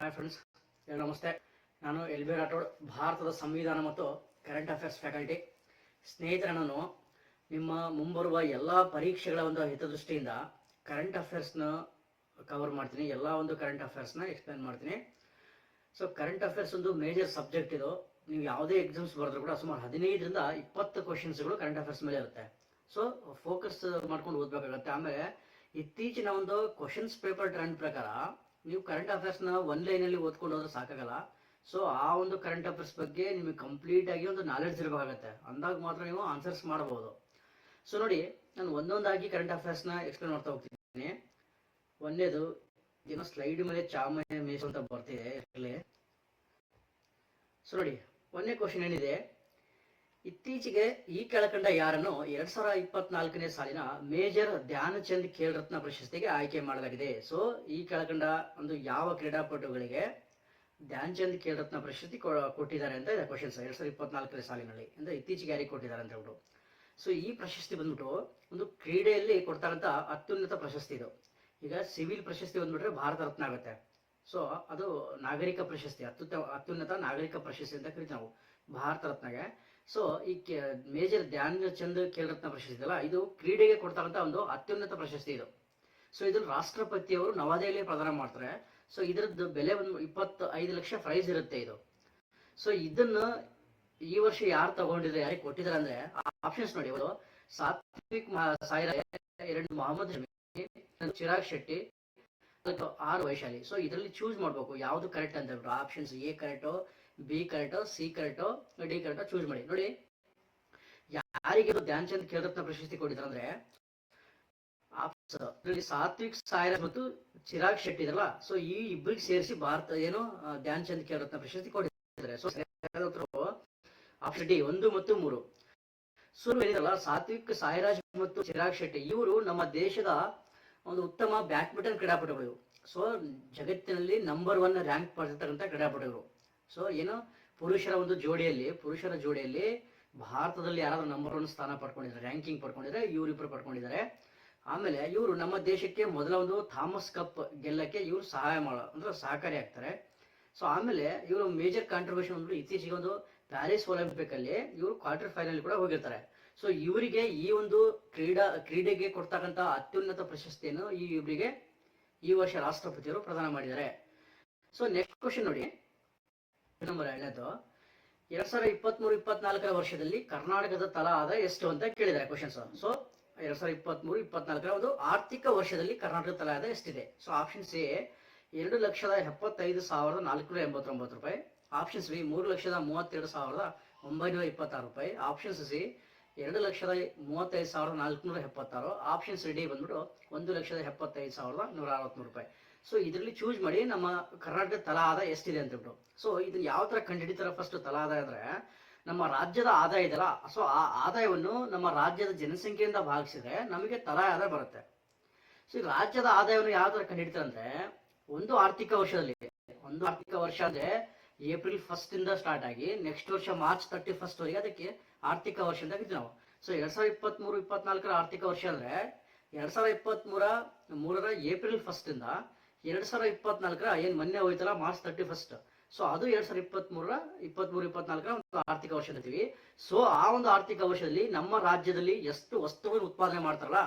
Hi friends ನಮಸ್ತೆ ನಾನು L B Rathod, ಭಾರತದ ಸಂವಿಧಾನ ಮತ್ತು ಕರೆಂಟ್ ಅಫೇರ್ಸ್ ಫ್ಯಾಕಲ್ಟಿ ಸ್ನೇಹಿತರೆ ನಾನು ನಿಮ್ಮ ಮುಂಬರುವ ಎಲ್ಲ ಪರೀಕ್ಷೆಗಳ ಒಂದು ಹಿತದೃಷ್ಟಿಯಿಂದ ಕರೆಂಟ್ ಅಫೇರ್ಸ್ನ ಕವರ್ ಮಾಡ್ತೀನಿ, ಎಲ್ಲ ಒಂದು ಕರೆಂಟ್ ಅಫೇರ್ಸ್ನ ಎಕ್ಸ್ಪ್ಲೇನ್ ಮಾಡ್ತೀನಿ. ಸೊ ಕರೆಂಟ್ ಅಫೇರ್ಸ್ ಒಂದು ಮೇಜರ್ ಸಬ್ಜೆಕ್ಟ್ ಇದು. ನೀವು ಯಾವುದೇ ಎಕ್ಸಾಮ್ಸ್ ಬರೆದ್ರು ಕೂಡ ಸುಮಾರು ಹದಿನೈದರಿಂದ ಇಪ್ಪತ್ತು ಕ್ವಶನ್ಸ್ಗಳು ಕರೆಂಟ್ ಅಫೇರ್ಸ್ ಮೇಲೆ ಇರುತ್ತೆ. ಸೊ ಫೋಕಸ್ ಮಾಡ್ಕೊಂಡು ಓದಬೇಕಾಗತ್ತೆ. ಆಮೇಲೆ ಇತ್ತೀಚಿನ ಒಂದು ಕ್ವಶನ್ಸ್ ಪೇಪರ್ ಟ್ರೆಂಡ್ ಪ್ರಕಾರ ನೀವು ಕರೆಂಟ್ ಅಫೇರ್ಸ್ನ ಒನ್ ಲೈನಲ್ಲಿ ಓದ್ಕೊಂಡು ಹೋದ್ರೆ ಸಾಕಾಗಲ್ಲ. ಸೊ ಆ ಒಂದು ಕರೆಂಟ್ ಅಫೇರ್ಸ್ ಬಗ್ಗೆ ನಿಮಗೆ ಕಂಪ್ಲೀಟ್ ಆಗಿ ಒಂದು ನಾಲೆಡ್ಜ್ ಇರಬೇಕಾಗತ್ತೆ. ಅಂದಾಗ ಮಾತ್ರ ನೀವು ಆನ್ಸರ್ಸ್ ಮಾಡಬಹುದು ಸೊ ನೋಡಿ, ನಾನು ಒಂದೊಂದಾಗಿ ಕರೆಂಟ್ ಅಫೇರ್ಸ್ನ ಎಕ್ಸ್ಪ್ಲೇನ್ ಮಾಡ್ತಾ ಹೋಗ್ತೀನಿ ಒಂದೇದು, ಏನೋ ಸ್ಲೈಡ್ ಮೇಲೆ ಚಾಮಯ ಮೇಸ್ ಅಂತ ಬರ್ತಿದೆ ಸೊ ನೋಡಿ ಒಂದನೇ ಕ್ವಶನ್ ಏನಿದೆ? ಇತ್ತೀಚೆಗೆ ಈ ಕೆಳಕಂಡ ಯಾರನ್ನು ಎರಡ್ ಸಾವಿರ ಇಪ್ಪತ್ನಾಲ್ಕನೇ ಸಾಲಿನ ಮೇಜರ್ ಧ್ಯಾನಚಂದ್ ಖೇಲ್ ರತ್ನ ಪ್ರಶಸ್ತಿಗೆ ಆಯ್ಕೆ ಮಾಡಲಾಗಿದೆ. ಸೊ ಈ ಕೆಳಕಂಡ ಒಂದು ಯಾವ ಕ್ರೀಡಾಪಟುಗಳಿಗೆ ಧ್ಯಾನ್ಚಂದ್ ಖೇಲ್ ರತ್ನ ಪ್ರಶಸ್ತಿ ಕೊಟ್ಟಿದ್ದಾರೆ ಅಂತ ಇದೆ ಕ್ವಶನ್ಸ್ ಎರಡ್ ಸಾವಿರದ ಇಪ್ಪತ್ನಾಲ್ಕನೇ ಸಾಲಿನಲ್ಲಿ ಅಂದ್ರೆ ಇತ್ತೀಚೆಗೆ ಯಾರಿಗೆ ಕೊಟ್ಟಿದ್ದಾರೆ ಅಂತ ಹೇಳ್ಬಿಟ್ಟು. ಸೊ ಈ ಪ್ರಶಸ್ತಿ ಬಂದ್ಬಿಟ್ಟು ಒಂದು ಕ್ರೀಡೆಯಲ್ಲಿ ಕೊಡ್ತಾರಂತ ಅತ್ಯುನ್ನತ ಪ್ರಶಸ್ತಿ ಇದು. ಈಗ ಸಿವಿಲ್ ಪ್ರಶಸ್ತಿ ಬಂದ್ಬಿಟ್ರೆ ಭಾರತ ರತ್ನ ಆಗುತ್ತೆ. ಸೊ ಅದು ನಾಗರಿಕ ಪ್ರಶಸ್ತಿ ಅತ್ಯುತ್ತ ಅತ್ಯುನ್ನತ ನಾಗರಿಕ ಪ್ರಶಸ್ತಿ ಅಂತ ಕರಿತೀವಿ ನಾವು, ಭಾರತ ರತ್ನಗೆ. ಸೊ ಈ ಮೇಜರ್ ಧ್ಯಾನ್ ಚಂದ್ ಖೇಲ್ ರತ್ನ ಪ್ರಶಸ್ತಿ ಅಲ್ಲ ಇದು ಕ್ರೀಡೆಗೆ ಕೊಡ್ತಾರಂತ ಒಂದು ಅತ್ಯುನ್ನತ ಪ್ರಶಸ್ತಿ ಇದು. ಸೊ ಇದನ್ನು ರಾಷ್ಟ್ರಪತಿಯವರು ನವದೆಹಲಿ ಪ್ರದಾನ ಮಾಡ್ತಾರೆ. ಸೊ ಇದರದ್ದು ಬೆಲೆ ಒಂದು ಇಪ್ಪತ್ತು ಐದು ಲಕ್ಷ ಪ್ರೈಸ್ ಇರುತ್ತೆ ಇದು. ಸೊ ಇದನ್ನ ಈ ವರ್ಷ ಯಾರು ತಗೊಂಡಿದ್ರೆ, ಯಾರಿಗೆ ಕೊಟ್ಟಿದ್ದಾರೆ ಅಂದ್ರೆ ಆಪ್ಷನ್ಸ್ ನೋಡಿ ಅವರು ಸಾತ್ವಿಕ್ ಸಾಯಿರ ಎರಡು ಮೊಹಮ್ಮದ್ ಶಮಿ, ಚಿರಾಗ್ ಶೆಟ್ಟಿ ಆರ್ ವೈಶಾಲಿ ಸೊ ಇದರಲ್ಲಿ ಚೂಸ್ ಮಾಡ್ಬೇಕು. ಯಾವ್ದು ಕರೆಕ್ಟ್ ಅಂತ ಹೇಳ್ಬಿಟ್ಟು. Options A correct B ಕರೆಕ್ಟೋ C correct D correct choose ಮಾಡಿ. ನೋಡಿ. ಯಾರಿಗೆ ಧ್ಯಾನ್ ಚಂದ್ ಖೇಲ್ ರತ್ನ ಪ್ರಶಸ್ತಿ ಇದರಲ್ಲಿ ಸಾತ್ವಿಕ್, ಸಾಯಿರಾಜ್ ಮತ್ತು ಚಿರಾಗ್ ಶೆಟ್ಟಿ ಇದ್ರಲ್ಲ. ಸೊ ಈ ಇಬ್ಬರಿಗೆ ಸೇರಿಸಿ ಭಾರತ ಏನು ಧ್ಯಾನ್ ಚಂದ್ ಖೇಲ್ ರತ್ನ ಪ್ರಶಸ್ತಿ ಕೊಟ್ಟಿದ್ದಾರೆ ಸೊ ಆಪ್ಷನ್ ಡಿ ಒಂದು ಮತ್ತು ಮೂರು. ಸುರು ಏನಿದಲ್ಲ ಸಾತ್ವಿಕ್, ಸಾಯಿರಾಜ್ ಮತ್ತು ಚಿರಾಗ್ ಶೆಟ್ಟಿ ಇವರು ನಮ್ಮ ದೇಶದ ಒಂದು ಉತ್ತಮ ಬ್ಯಾಡ್ಮಿಂಟನ್ ಕ್ರೀಡಾಪಟುಗಳು. ಸೊ ಜಗತ್ತಿನಲ್ಲಿ ನಂಬರ್ ಒನ್ ರ್ಯಾಂಕ್ ಪಡೆದಿರ್ತಕ್ಕಂಥ ಕ್ರೀಡಾಪಟುಗಳು ಸೊ ಏನು? ಪುರುಷರ ಒಂದು ಜೋಡಿಯಲ್ಲಿ, ಪುರುಷರ ಜೋಡಿಯಲ್ಲಿ ಭಾರತದಲ್ಲಿ ಯಾರಾದ್ರೂ ನಂಬರ್ ಒನ್ ಸ್ಥಾನ ಪಡ್ಕೊಂಡಿದ್ದಾರೆ ರ್ಯಾಂಕಿಂಗ್ ಪಡ್ಕೊಂಡಿದ್ದಾರೆ ಇವರಿಬ್ಬರು ಪಡ್ಕೊಂಡಿದ್ದಾರೆ. ಆಮೇಲೆ ಇವರು ನಮ್ಮ ದೇಶಕ್ಕೆ ಮೊದಲ ಒಂದು ಥಾಮಸ್ ಕಪ್ ಗೆಲ್ಲಕ್ಕೆ ಇವರು ಸಹಾಯ ಮಾಡ, ಅಂದ್ರೆ ಸಹಕಾರಿ ಆಗ್ತಾರೆ. ಸೊ ಆಮೇಲೆ ಇವರು ಮೇಜರ್ ಕಾಂಟ್ರಿಬ್ಯೂಷನ್ ಅಂದ್ರೆ ಇತ್ತೀಚೆಗೆ ಒಂದು ಪ್ಯಾರಿಸ್ ಒಲಿಂಪಿಕ್ ಅಲ್ಲಿ ಇವರು ಕ್ವಾರ್ಟರ್ ಫೈನಲ್ ಕೂಡ ಹೋಗಿರ್ತಾರೆ. ಸೊ ಇವರಿಗೆ ಈ ಒಂದು ಕ್ರೀಡಾ, ಕ್ರೀಡೆಗೆ ಕೊಡ್ತಕ್ಕಂಥ ಅತ್ಯುನ್ನತ ಪ್ರಶಸ್ತಿಯನ್ನು ಈ ಇವರಿಗೆ ಈ ವರ್ಷ ರಾಷ್ಟ್ರಪತಿಯವರು ಪ್ರದಾನ ಮಾಡಿದ್ದಾರೆ. ಸೊ ನೆಕ್ಸ್ಟ್ ಕ್ವಶನ್ ನೋಡಿ. ನಂಬರ್ ಎರಡನೇದು. ಎರಡ್ ಸಾವಿರದ ಇಪ್ಪತ್ಮೂರು, ಇಪ್ಪತ್ನಾಲ್ಕರ ವರ್ಷದಲ್ಲಿ ಕರ್ನಾಟಕದ ತಲಾ ಆದಾಯ ಎಷ್ಟು ಅಂತ ಕೇಳಿದ್ದಾರೆ ಕ್ವಶನ್ಸ್ ಸೊ ಎರಡ್ ಸಾವಿರದ ಇಪ್ಪತ್ಮೂರು, ಇಪ್ಪತ್ನಾಲ್ಕರ ಒಂದು ಆರ್ಥಿಕ ವರ್ಷದಲ್ಲಿ ಕರ್ನಾಟಕ ತಲಾ ಆದಾಯ ಎಷ್ಟಿದೆ? ಸೊ ಆಪ್ಷನ್ಸ್ ಎ ಎರಡು ಲಕ್ಷದ ಎಪ್ಪತ್ತೈದು ಸಾವಿರದ ನಾಲ್ಕುನೂರ ಎಂಬತ್ತೊಂಬತ್ತು ರೂಪಾಯಿ. ಆಪ್ಷನ್ಸ್ ಬಿ ಮೂರು ಲಕ್ಷದ ಮೂವತ್ತೆರಡು ಸಾವಿರದ ಒಂಬೈನೂರ ಇಪ್ಪತ್ತಾರು ರೂಪಾಯಿ. ಆಪ್ಷನ್ಸ್ ಸಿ ಎರಡು ಲಕ್ಷದ ಮೂವತ್ತೈದು ಸಾವಿರದ ನಾಲ್ಕುನೂರ ಎಪ್ಪತ್ತಾರು. ಆಪ್ಷನ್ಸ್ ಡಿ ಬಂದ್ಬಿಟ್ಟು ಒಂದು ಲಕ್ಷದ ಎಪ್ಪತ್ತೈದು ಸಾವಿರದ ನೂರ ಅರವತ್ತ್ಮೂರು ರೂಪಾಯಿ. ಸೊ ಇದರಲ್ಲಿ ಚೂಸ್ ಮಾಡಿ ನಮ್ಮ ಕರ್ನಾಟಕ ತಲಾ ಆದಾಯ ಎಷ್ಟಿದೆ ಅಂತ ಹೇಳ್ಬಿಟ್ಟು. ಸೊ ಇದನ್ನ ಯಾವ ತರ ಕಂಡುಹಿಡಿತಾರೆ ಫಸ್ಟ್ ತಲಾ ಆದಾಯ ಅಂದ್ರೆ, ನಮ್ಮ ರಾಜ್ಯದ ಆದಾಯ ಇದೆಯಲ್ಲ ಸೊ ಆ ಆದಾಯವನ್ನು ನಮ್ಮ ರಾಜ್ಯದ ಜನಸಂಖ್ಯೆಯಿಂದ ಭಾಗಿಸಿದ್ರೆ ನಮಗೆ ತಲಾ ಆದಾಯ ಬರುತ್ತೆ. ಸೊ ರಾಜ್ಯದ ಆದಾಯವನ್ನು ಯಾವ ತರ ಕಂಡುಹಿಡಿತಾರೆ ಅಂದರೆ, ಒಂದು ಆರ್ಥಿಕ ವರ್ಷದಲ್ಲಿ, ಒಂದು ಆರ್ಥಿಕ ವರ್ಷ ಅಂದ್ರೆ ಏಪ್ರಿಲ್ ಫಸ್ಟ್ ಇಂದ ಸ್ಟಾರ್ಟ್ ಆಗಿ ನೆಕ್ಸ್ಟ್ ವರ್ಷ ಮಾರ್ಚ್ ತರ್ಟಿ ಫಸ್ಟ್ ವರೆಗೆ ಅದಕ್ಕೆ ಆರ್ಥಿಕ ವರ್ಷ ಅಂತ ಕರಿತೀವಿ ನಾವು. ಸೊ ಎರಡ್ ಸಾವಿರದ ಇಪ್ಪತ್ಮೂರು, ಇಪ್ಪತ್ನಾಲ್ಕರ ಆರ್ಥಿಕ ವರ್ಷ ಅಂದ್ರೆ ಎರಡ್ ಸಾವಿರದ ಇಪ್ಪತ್ಮೂರ ಮೂರರ ಏಪ್ರಿಲ್ ಫಸ್ಟ್ ಇಂದ ಎರಡ್ ಸಾವಿರದ ಇಪ್ಪತ್ನಾಲ್ಕರ ಏನ್ ಮೊನ್ನೆ ಹೋಯ್ತಲ್ಲ, ಮಾರ್ಚ್ ತರ್ಟಿ ಫಸ್ಟ್ ಸೊ ಅದು ಎರಡ್ ಸಾವಿರದ ಇಪ್ಪತ್ತ್ ಇಪ್ಪತ್ಮೂರು, ಇಪ್ಪತ್ನಾಲ್ಕರ ಒಂದು ಆರ್ಥಿಕ ವರ್ಷ ಅಂತೀವಿ ಸೊ ಆ ಒಂದು ಆರ್ಥಿಕ ವರ್ಷದಲ್ಲಿ ನಮ್ಮ ರಾಜ್ಯದಲ್ಲಿ ಎಷ್ಟು ವಸ್ತುಗಳನ್ನು ಉತ್ಪಾದನೆ ಮಾಡ್ತಾರಲ್ಲ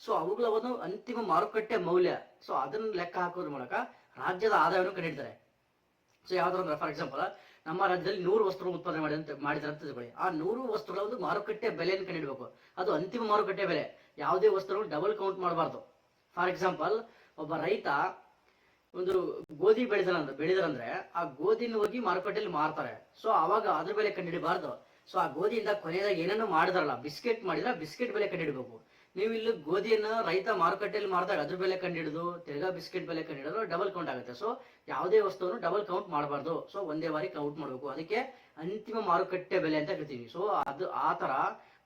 ಸೊ ಅವುಗಳ ಒಂದು ಅಂತಿಮ ಮಾರುಕಟ್ಟೆ ಮೌಲ್ಯ ಸೊ ಅದನ್ನ ಲೆಕ್ಕ ಹಾಕೋದ್ರ ಮೂಲಕ ರಾಜ್ಯದ ಆದಾಯವನ್ನು ಕಂಡಿಡ್ತಾರೆ ಸೊ ಯಾವ್ದು ಅಂದ್ರೆ ಫಾರ್ ಎಕ್ಸಾಂಪಲ್ ನಮ್ಮ ರಾಜ್ಯದಲ್ಲಿ ನೂರು ವಸ್ತುಗಳು ಉತ್ಪಾದನೆ ಮಾಡಿ ಮಾಡಿದ್ರೆ ಅಂತ ತಿಳ್ಕೊಳ್ಳಿ. ಆ ನೂರು ವಸ್ತುಗಳ ಒಂದು ಮಾರುಕಟ್ಟೆ ಬೆಲೆಯನ್ನು ಕಂಡಿಡಬೇಕು ಅದು ಅಂತಿಮ ಮಾರುಕಟ್ಟೆ ಬೆಲೆ. ಯಾವುದೇ ವಸ್ತುಗಳು ಡಬಲ್ ಕೌಂಟ್ ಮಾಡಬಾರ್ದು. ಫಾರ್ ಎಕ್ಸಾಂಪಲ್ ಒಬ್ಬ ರೈತ ಒಂದು ಗೋಧಿ ಬೆಳೆದ್ರಂದ್ರೆ ಬೆಳೆದರಂದ್ರೆ ಆ ಗೋಧಿನ ಹೋಗಿ ಮಾರುಕಟ್ಟೆಯಲ್ಲಿ ಮಾರ್ತಾರೆ. ಸೊ ಅವಾಗ ಅದ್ರ ಬೆಲೆ ಕಂಡಿಡಿಬಾರ್ದು ಸೊ ಆ ಗೋಧಿಯಿಂದ ಕೊನೆಯದಾಗ ಏನನ್ನು ಮಾಡಿದಾರಲ್ಲ, ಬಿಸ್ಕೆಟ್ ಮಾಡಿದ್ರೆ ಬಿಸ್ಕೆಟ್ ಬೆಲೆ ಕಂಡುಹಿಡಬೇಕು. ನೀವು ಇಲ್ಲಿ ಗೋಧಿಯನ್ನ ರೈತ ಮಾರುಕಟ್ಟೆಯಲ್ಲಿ ಮಾರಿದಾಗ ಅದ್ರ ಬೆಲೆ ಕಂಡಿಡಿದು ತಿರ್ಗಾ ಬಿಸ್ಕೆಟ್ ಬೆಲೆ ಕಂಡಿಡಿದ್ರು ಡಬಲ್ ಕೌಂಟ್ ಆಗುತ್ತೆ. ಸೊ ಯಾವುದೇ ವಸ್ತುವನ್ನು ಡಬಲ್ ಕೌಂಟ್ ಮಾಡಬಾರ್ದು. ಸೊ ಒಂದೇ ಬಾರಿ ಕೌಂಟ್ ಮಾಡಬೇಕು. ಅದಕ್ಕೆ ಅಂತಿಮ ಮಾರುಕಟ್ಟೆ ಬೆಲೆ ಅಂತ ಕರಿತೀವಿ ಸೊ ಅದು ಆ ತರ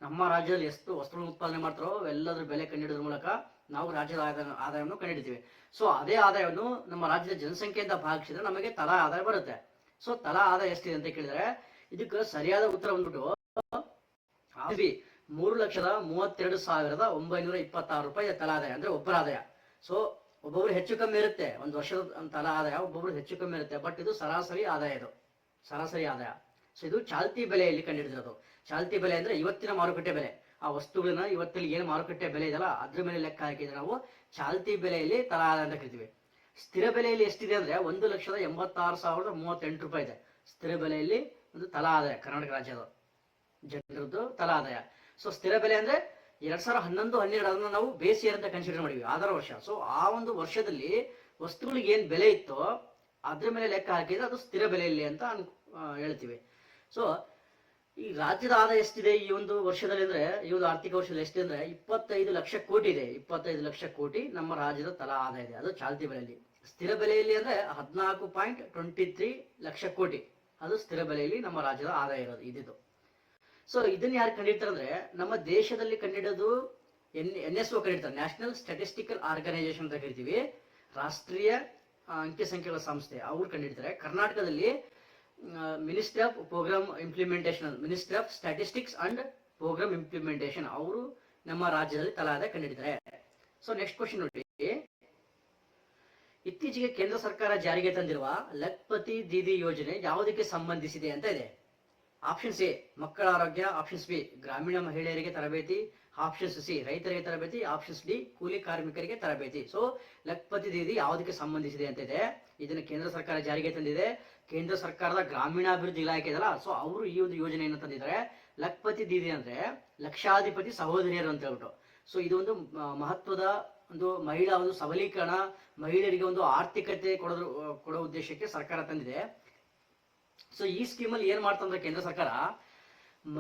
ನಮ್ಮ ರಾಜ್ಯದಲ್ಲಿ ಎಷ್ಟು ವಸ್ತುಗಳನ್ನು ಉತ್ಪಾದನೆ ಮಾಡ್ತಾರೋ ಎಲ್ಲದರ ಬೆಲೆ ಕಂಡುಹಿಡಿದ್ರ ಮೂಲಕ ನಾವು ರಾಜ್ಯದ ಆದಾಯ, ಆದಾಯವನ್ನು ಕಂಡುಹಿಡಿತೀವಿ ಸೊ ಅದೇ ಆದಾಯವನ್ನು ನಮ್ಮ ರಾಜ್ಯದ ಜನಸಂಖ್ಯೆಯಿಂದ ಭಾಗಿಸಿದ್ರೆ ನಮಗೆ ತಲಾ ಆದಾಯ ಬರುತ್ತೆ. ಸೊ ತಲಾ ಆದಾಯ ಎಷ್ಟಿದೆ ಅಂತ ಕೇಳಿದ್ರೆ ಇದಕ್ಕೆ ಸರಿಯಾದ ಉತ್ತರ ಬಂದ್ಬಿಟ್ಟು ಮೂರು ಲಕ್ಷದ ಮೂವತ್ತೆರಡು ಸಾವಿರದ ಒಂಬೈನೂರ ಇಪ್ಪತ್ತಾರು ರೂಪಾಯಿ ತಲಾ ಆದಾಯ ಅಂದ್ರೆ ಒಬ್ಬರ ಆದಾಯ ಸೊ ಒಬ್ಬೊಬ್ರು ಹೆಚ್ಚು ಕಮ್ಮಿ ಇರುತ್ತೆ. ಒಂದು ವರ್ಷದ ತಲಾ ಆದಾಯ ಒಬ್ಬೊಬ್ರು ಹೆಚ್ಚು ಕಮ್ಮಿ ಇರುತ್ತೆ. ಬಟ್ ಇದು ಸರಾಸರಿ ಆದಾಯ ಇದು. ಸರಾಸರಿ ಆದಾಯ. ಸೊ ಇದು ಚಾಲ್ತಿ ಬೆಲೆಯಲ್ಲಿ ಕಂಡುಹಿಡಿದಿರೋದು. ಚಾಲ್ತಿ ಬೆಲೆ ಅಂದ್ರೆ ಇವತ್ತಿನ ಮಾರುಕಟ್ಟೆ ಬೆಲೆ. ಆ ವಸ್ತುಗಳನ್ನ ಇವತ್ತಲ್ಲಿ ಏನು ಮಾರುಕಟ್ಟೆ ಬೆಲೆ ಇದೆಯಲ್ಲ, ಅದ್ರ ಮೇಲೆ ಲೆಕ್ಕ ಹಾಕಿದ್ರೆ ನಾವು ಚಾಲ್ತಿ ಬೆಲೆಯಲ್ಲಿ ತಲಾ ಆದಾಯ ಅಂತ ಕರಿತೀವಿ. ಸ್ಥಿರ ಬೆಲೆಯಲ್ಲಿ ಎಷ್ಟಿದೆ ಅಂದ್ರೆ ಒಂದು ಲಕ್ಷದ ಎಂಬತ್ತಾರು ಸಾವಿರದ ಮೂವತ್ತೆಂಟು ರೂಪಾಯಿ ಇದೆ. ಸ್ಥಿರ ಬೆಲೆಯಲ್ಲಿ ಒಂದು ತಲಾ ಆದಾಯ ಕರ್ನಾಟಕ ರಾಜ್ಯದ ಜನರದ್ದು ತಲಾ ಆದಾಯ ಸೊ ಸ್ಥಿರ ಬೆಲೆ ಅಂದ್ರೆ ಎರಡ್ ಸಾವಿರದ ಹನ್ನೊಂದು, ಹನ್ನೆರಡು ಅದನ್ನ ನಾವು ಬೇಸ್ ಇಯರ್ ಅಂತ ಕನ್ಸಿಡರ್ ಮಾಡಿವಿ ಆಧಾರ ವರ್ಷ. ಸೊ ಆ ಒಂದು ವರ್ಷದಲ್ಲಿ ವಸ್ತುಗಳಿಗೆ ಏನ್ ಬೆಲೆ ಇತ್ತೋ ಅದ್ರ ಮೇಲೆ ಲೆಕ್ಕ ಹಾಕಿದ್ರೆ ಅದು ಸ್ಥಿರ ಬೆಲೆಯಲ್ಲಿ ಅಂತ ಅನ್ ಹೇಳ್ತೀವಿ. ಸೊ ಈ ರಾಜ್ಯದ ಆದಾಯ ಎಷ್ಟಿದೆ ಈ ಒಂದು ವರ್ಷದಲ್ಲಿ ಅಂದ್ರೆ, ಈ ಒಂದು ಆರ್ಥಿಕ ವರ್ಷದಲ್ಲಿ ಎಷ್ಟಿದೆ ಅಂದ್ರೆ ಇಪ್ಪತ್ತೈದು ಲಕ್ಷ ಕೋಟಿ ಇದೆ. ಇಪ್ಪತ್ತೈದು ಲಕ್ಷ ಕೋಟಿ ನಮ್ಮ ರಾಜ್ಯದ ತಲಾ ಆದಾಯ ಇದೆ. ಅದು ಚಾಲ್ತಿ ಬೆಲೆಯಲ್ಲಿ. ಸ್ಥಿರ ಬೆಲೆಯಲ್ಲಿ ಅಂದ್ರೆ ಹದಿನಾಲ್ಕು ಪಾಯಿಂಟ್ ಟ್ವೆಂಟಿ ತ್ರೀ ಲಕ್ಷ ಕೋಟಿ. ಅದು ಸ್ಥಿರ ಬೆಲೆಯಲ್ಲಿ ನಮ್ಮ ರಾಜ್ಯದ ಆದಾಯ ಇರೋದು ಇದಿದ್ದು ಸೊ ಇದನ್ನ ಯಾರು ಕಂಡಿಡ್ತಾರೆ ನಮ್ಮ ದೇಶದಲ್ಲಿ ಕಂಡಿಡೋದು ಎನ್ ಎನ್ ಎಸ್ ಒ ಕಂಡಿಡ್ತಾರೆ. ನ್ಯಾಷನಲ್ ಸ್ಟಾಟಿಸ್ಟಿಕಲ್ ಆರ್ಗನೈಸೇಷನ್ ಅಂತ ಕರಿತೀವಿ. ರಾಷ್ಟ್ರೀಯ ಅಂಕಿ ಸಂಖ್ಯೆಗಳ ಸಂಸ್ಥೆ. ಅವ್ರು ಕಂಡಿಡ್ತಾರೆ. ಕರ್ನಾಟಕದಲ್ಲಿ ministry of programme implementation ministry of statistics and programme implementation ಅವರು ನಮ್ಮ ರಾಜ್ಯದಲ್ಲಿ ತಲಾದ ಕಂಡಿಡಿದ್ದಾರೆ ಸೊ ನೆಕ್ಸ್ಟ್ ಕ್ವಶನ್ ನೋಡಿ. ಇತ್ತೀಚೆಗೆ ಕೇಂದ್ರ ಸರ್ಕಾರ ಜಾರಿಗೆ ತಂದಿರುವ ಲಖ್ಪತಿ ದೀದಿ ಯೋಜನೆ ಯಾವುದಕ್ಕೆ ಸಂಬಂಧಿಸಿದೆ ಅಂತ ಇದೆ. ಆಪ್ಷನ್ಸ್ ಸಿ ಮಕ್ಕಳ ಆರೋಗ್ಯ. ಆಪ್ಷನ್ಸ್ ಬಿ ಗ್ರಾಮೀಣ ಮಹಿಳೆಯರಿಗೆ ತರಬೇತಿ. ಆಪ್ಷನ್ಸ್ ಸಿ ರೈತರಿಗೆ ತರಬೇತಿ. ಆಪ್ಷನ್ಸ್ ಡಿ ಕೂಲಿ ಕಾರ್ಮಿಕರಿಗೆ ತರಬೇತಿ. ಸೊ ಲಖಪತಿ ದೀದಿ ಯಾವುದಕ್ಕೆ ಸಂಬಂಧಿಸಿದೆ ಅಂತ ಇದೆ. ಇದನ್ನು ಕೇಂದ್ರ ಸರ್ಕಾರ ಜಾರಿಗೆ ತಂದಿದೆ. ಕೇಂದ್ರ ಸರ್ಕಾರದ ಗ್ರಾಮೀಣಾಭಿವೃದ್ಧಿ ಇಲಾಖೆ ಇದಲ್ಲ ಸೊ ಅವರು ಈ ಒಂದು ಯೋಜನೆಯನ್ನು ತಂದಿದ್ದಾರೆ. ಲಖಪತಿ ದೀದಿ ಅಂದ್ರೆ ಲಕ್ಷಾಧಿಪತಿ ಸಹೋದರಿಯರು ಅಂತ ಹೇಳ್ಬಿಟ್ಟು. ಸೊ ಒಂದು ಮಹತ್ವದ ಒಂದು ಮಹಿಳಾ ಒಂದು ಸಬಲೀಕರಣ, ಮಹಿಳೆಯರಿಗೆ ಒಂದು ಆರ್ಥಿಕತೆ ಕೊಡೋದ್ರ, ಕೊಡೋ ಉದ್ದೇಶಕ್ಕೆ ಸರ್ಕಾರ ತಂದಿದೆ. ಸೊ ಈ ಸ್ಕೀಮಲ್ಲಿ ಏನ್ ಮಾಡ್ತಂದ್ರೆ ಕೇಂದ್ರ ಸರ್ಕಾರ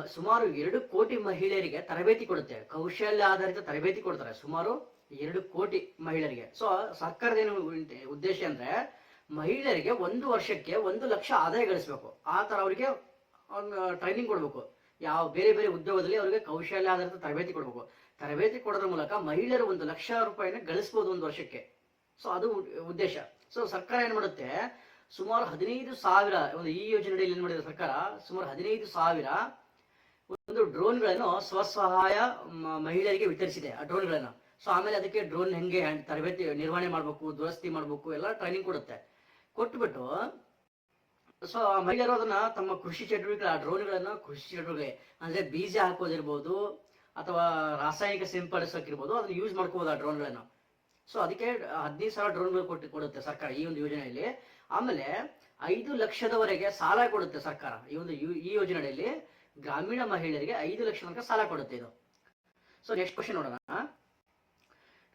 ಸುಮಾರು ಎರಡು ಕೋಟಿ ಮಹಿಳೆಯರಿಗೆ ತರಬೇತಿ ಕೊಡುತ್ತೆ. ಕೌಶಲ್ಯ ಆಧಾರಿತ ತರಬೇತಿ ಕೊಡ್ತಾರೆ. ಸುಮಾರು ಎರಡು ಕೋಟಿ ಮಹಿಳೆಯರಿಗೆ. ಸೊ ಸರ್ಕಾರದ ಏನು ಉದ್ದೇಶ ಅಂದ್ರೆ ಮಹಿಳೆಯರಿಗೆ ಒಂದು ವರ್ಷಕ್ಕೆ ಒಂದು ಲಕ್ಷ ಆದಾಯ ಗಳಿಸಬೇಕು. ಆ ತರ ಅವರಿಗೆ ಟ್ರೈನಿಂಗ್ ಕೊಡಬೇಕು. ಯಾವ, ಬೇರೆ ಬೇರೆ ಉದ್ಯೋಗದಲ್ಲಿ ಅವರಿಗೆ ಕೌಶಲ್ಯ ಆಧಾರಿತ ತರಬೇತಿ ಕೊಡಬೇಕು. ತರಬೇತಿ ಕೊಡೋದ್ರ ಮೂಲಕ ಮಹಿಳೆಯರು ಒಂದು ಲಕ್ಷ ರೂಪಾಯಿನ ಗಳಿಸಬಹುದು ಒಂದು ವರ್ಷಕ್ಕೆ. ಸೊ ಅದು ಉದ್ದೇಶ. ಸೊ ಸರ್ಕಾರ ಏನ್ ಮಾಡುತ್ತೆ ಸುಮಾರು ಹದಿನೈದು ಸಾವಿರ, ಒಂದು ಈ ಯೋಜನೆಯಲ್ಲಿ ಏನ್ ಮಾಡಿದೆ ಸರ್ಕಾರ, ಸುಮಾರು ಹದಿನೈದು ಸಾವಿರ ಒಂದು ಡ್ರೋನ್ಗಳನ್ನು ಸ್ವಸಹಾಯ ಮಹಿಳೆಯರಿಗೆ ವಿತರಿಸಿದೆ ಆ ಡ್ರೋನ್ಗಳನ್ನು. ಸೊ ಆಮೇಲೆ ಅದಕ್ಕೆ ಡ್ರೋನ್ ಹೆಂಗೆ ತರಬೇತಿ ನಿರ್ವಹಣೆ ಮಾಡಬೇಕು, ದುರಸ್ತಿ ಮಾಡಬೇಕು, ಎಲ್ಲ ಟ್ರೈನಿಂಗ್ ಕೊಡುತ್ತೆ. ಕೊಟ್ಬಿಟ್ಟು ಸೊ ಆ ಮಹಿಳೆಯರು ಅದನ್ನ ತಮ್ಮ ಕೃಷಿ ಚಟುವಟಿಕೆ ಆ ಡ್ರೋನ್ಗಳನ್ನ ಕೃಷಿ ಚಟುವಟಿಕೆ, ಅಂದ್ರೆ ಬೀಜ ಹಾಕೋದಿರ್ಬೋದು, ಅಥವಾ ರಾಸಾಯನಿಕ ಸಿಂಪಡಿಸೋಕಿರ್ಬೋದು ಅದನ್ನ ಯೂಸ್ ಮಾಡ್ಕೋಬಹುದು ಆ ಡ್ರೋನ್ಗಳನ್ನು. ಸೊ ಅದಕ್ಕೆ ಹದಿನೈದು ಸಾವಿರ ಡ್ರೋನ್ಗಳು ಕೊಟ್ಟು, ಕೊಡುತ್ತೆ ಸರ್ಕಾರ ಈ ಒಂದು ಯೋಜನೆಯಲ್ಲಿ. ಆಮೇಲೆ ಐದು ಲಕ್ಷದವರೆಗೆ ಸಾಲ ಕೊಡುತ್ತೆ ಸರ್ಕಾರ ಈ ಒಂದು ಈ ಯೋಜನೆಯಲ್ಲಿ ಗ್ರಾಮೀಣ ಮಹಿಳೆಯರಿಗೆ ಐದು ಲಕ್ಷ ತನಕ ಸಾಲ ಕೊಡುತ್ತೆ ಇದು. ಸೊ ನೆಕ್ಸ್ಟ್ ಕ್ವಶನ್ ನೋಡೋಣ.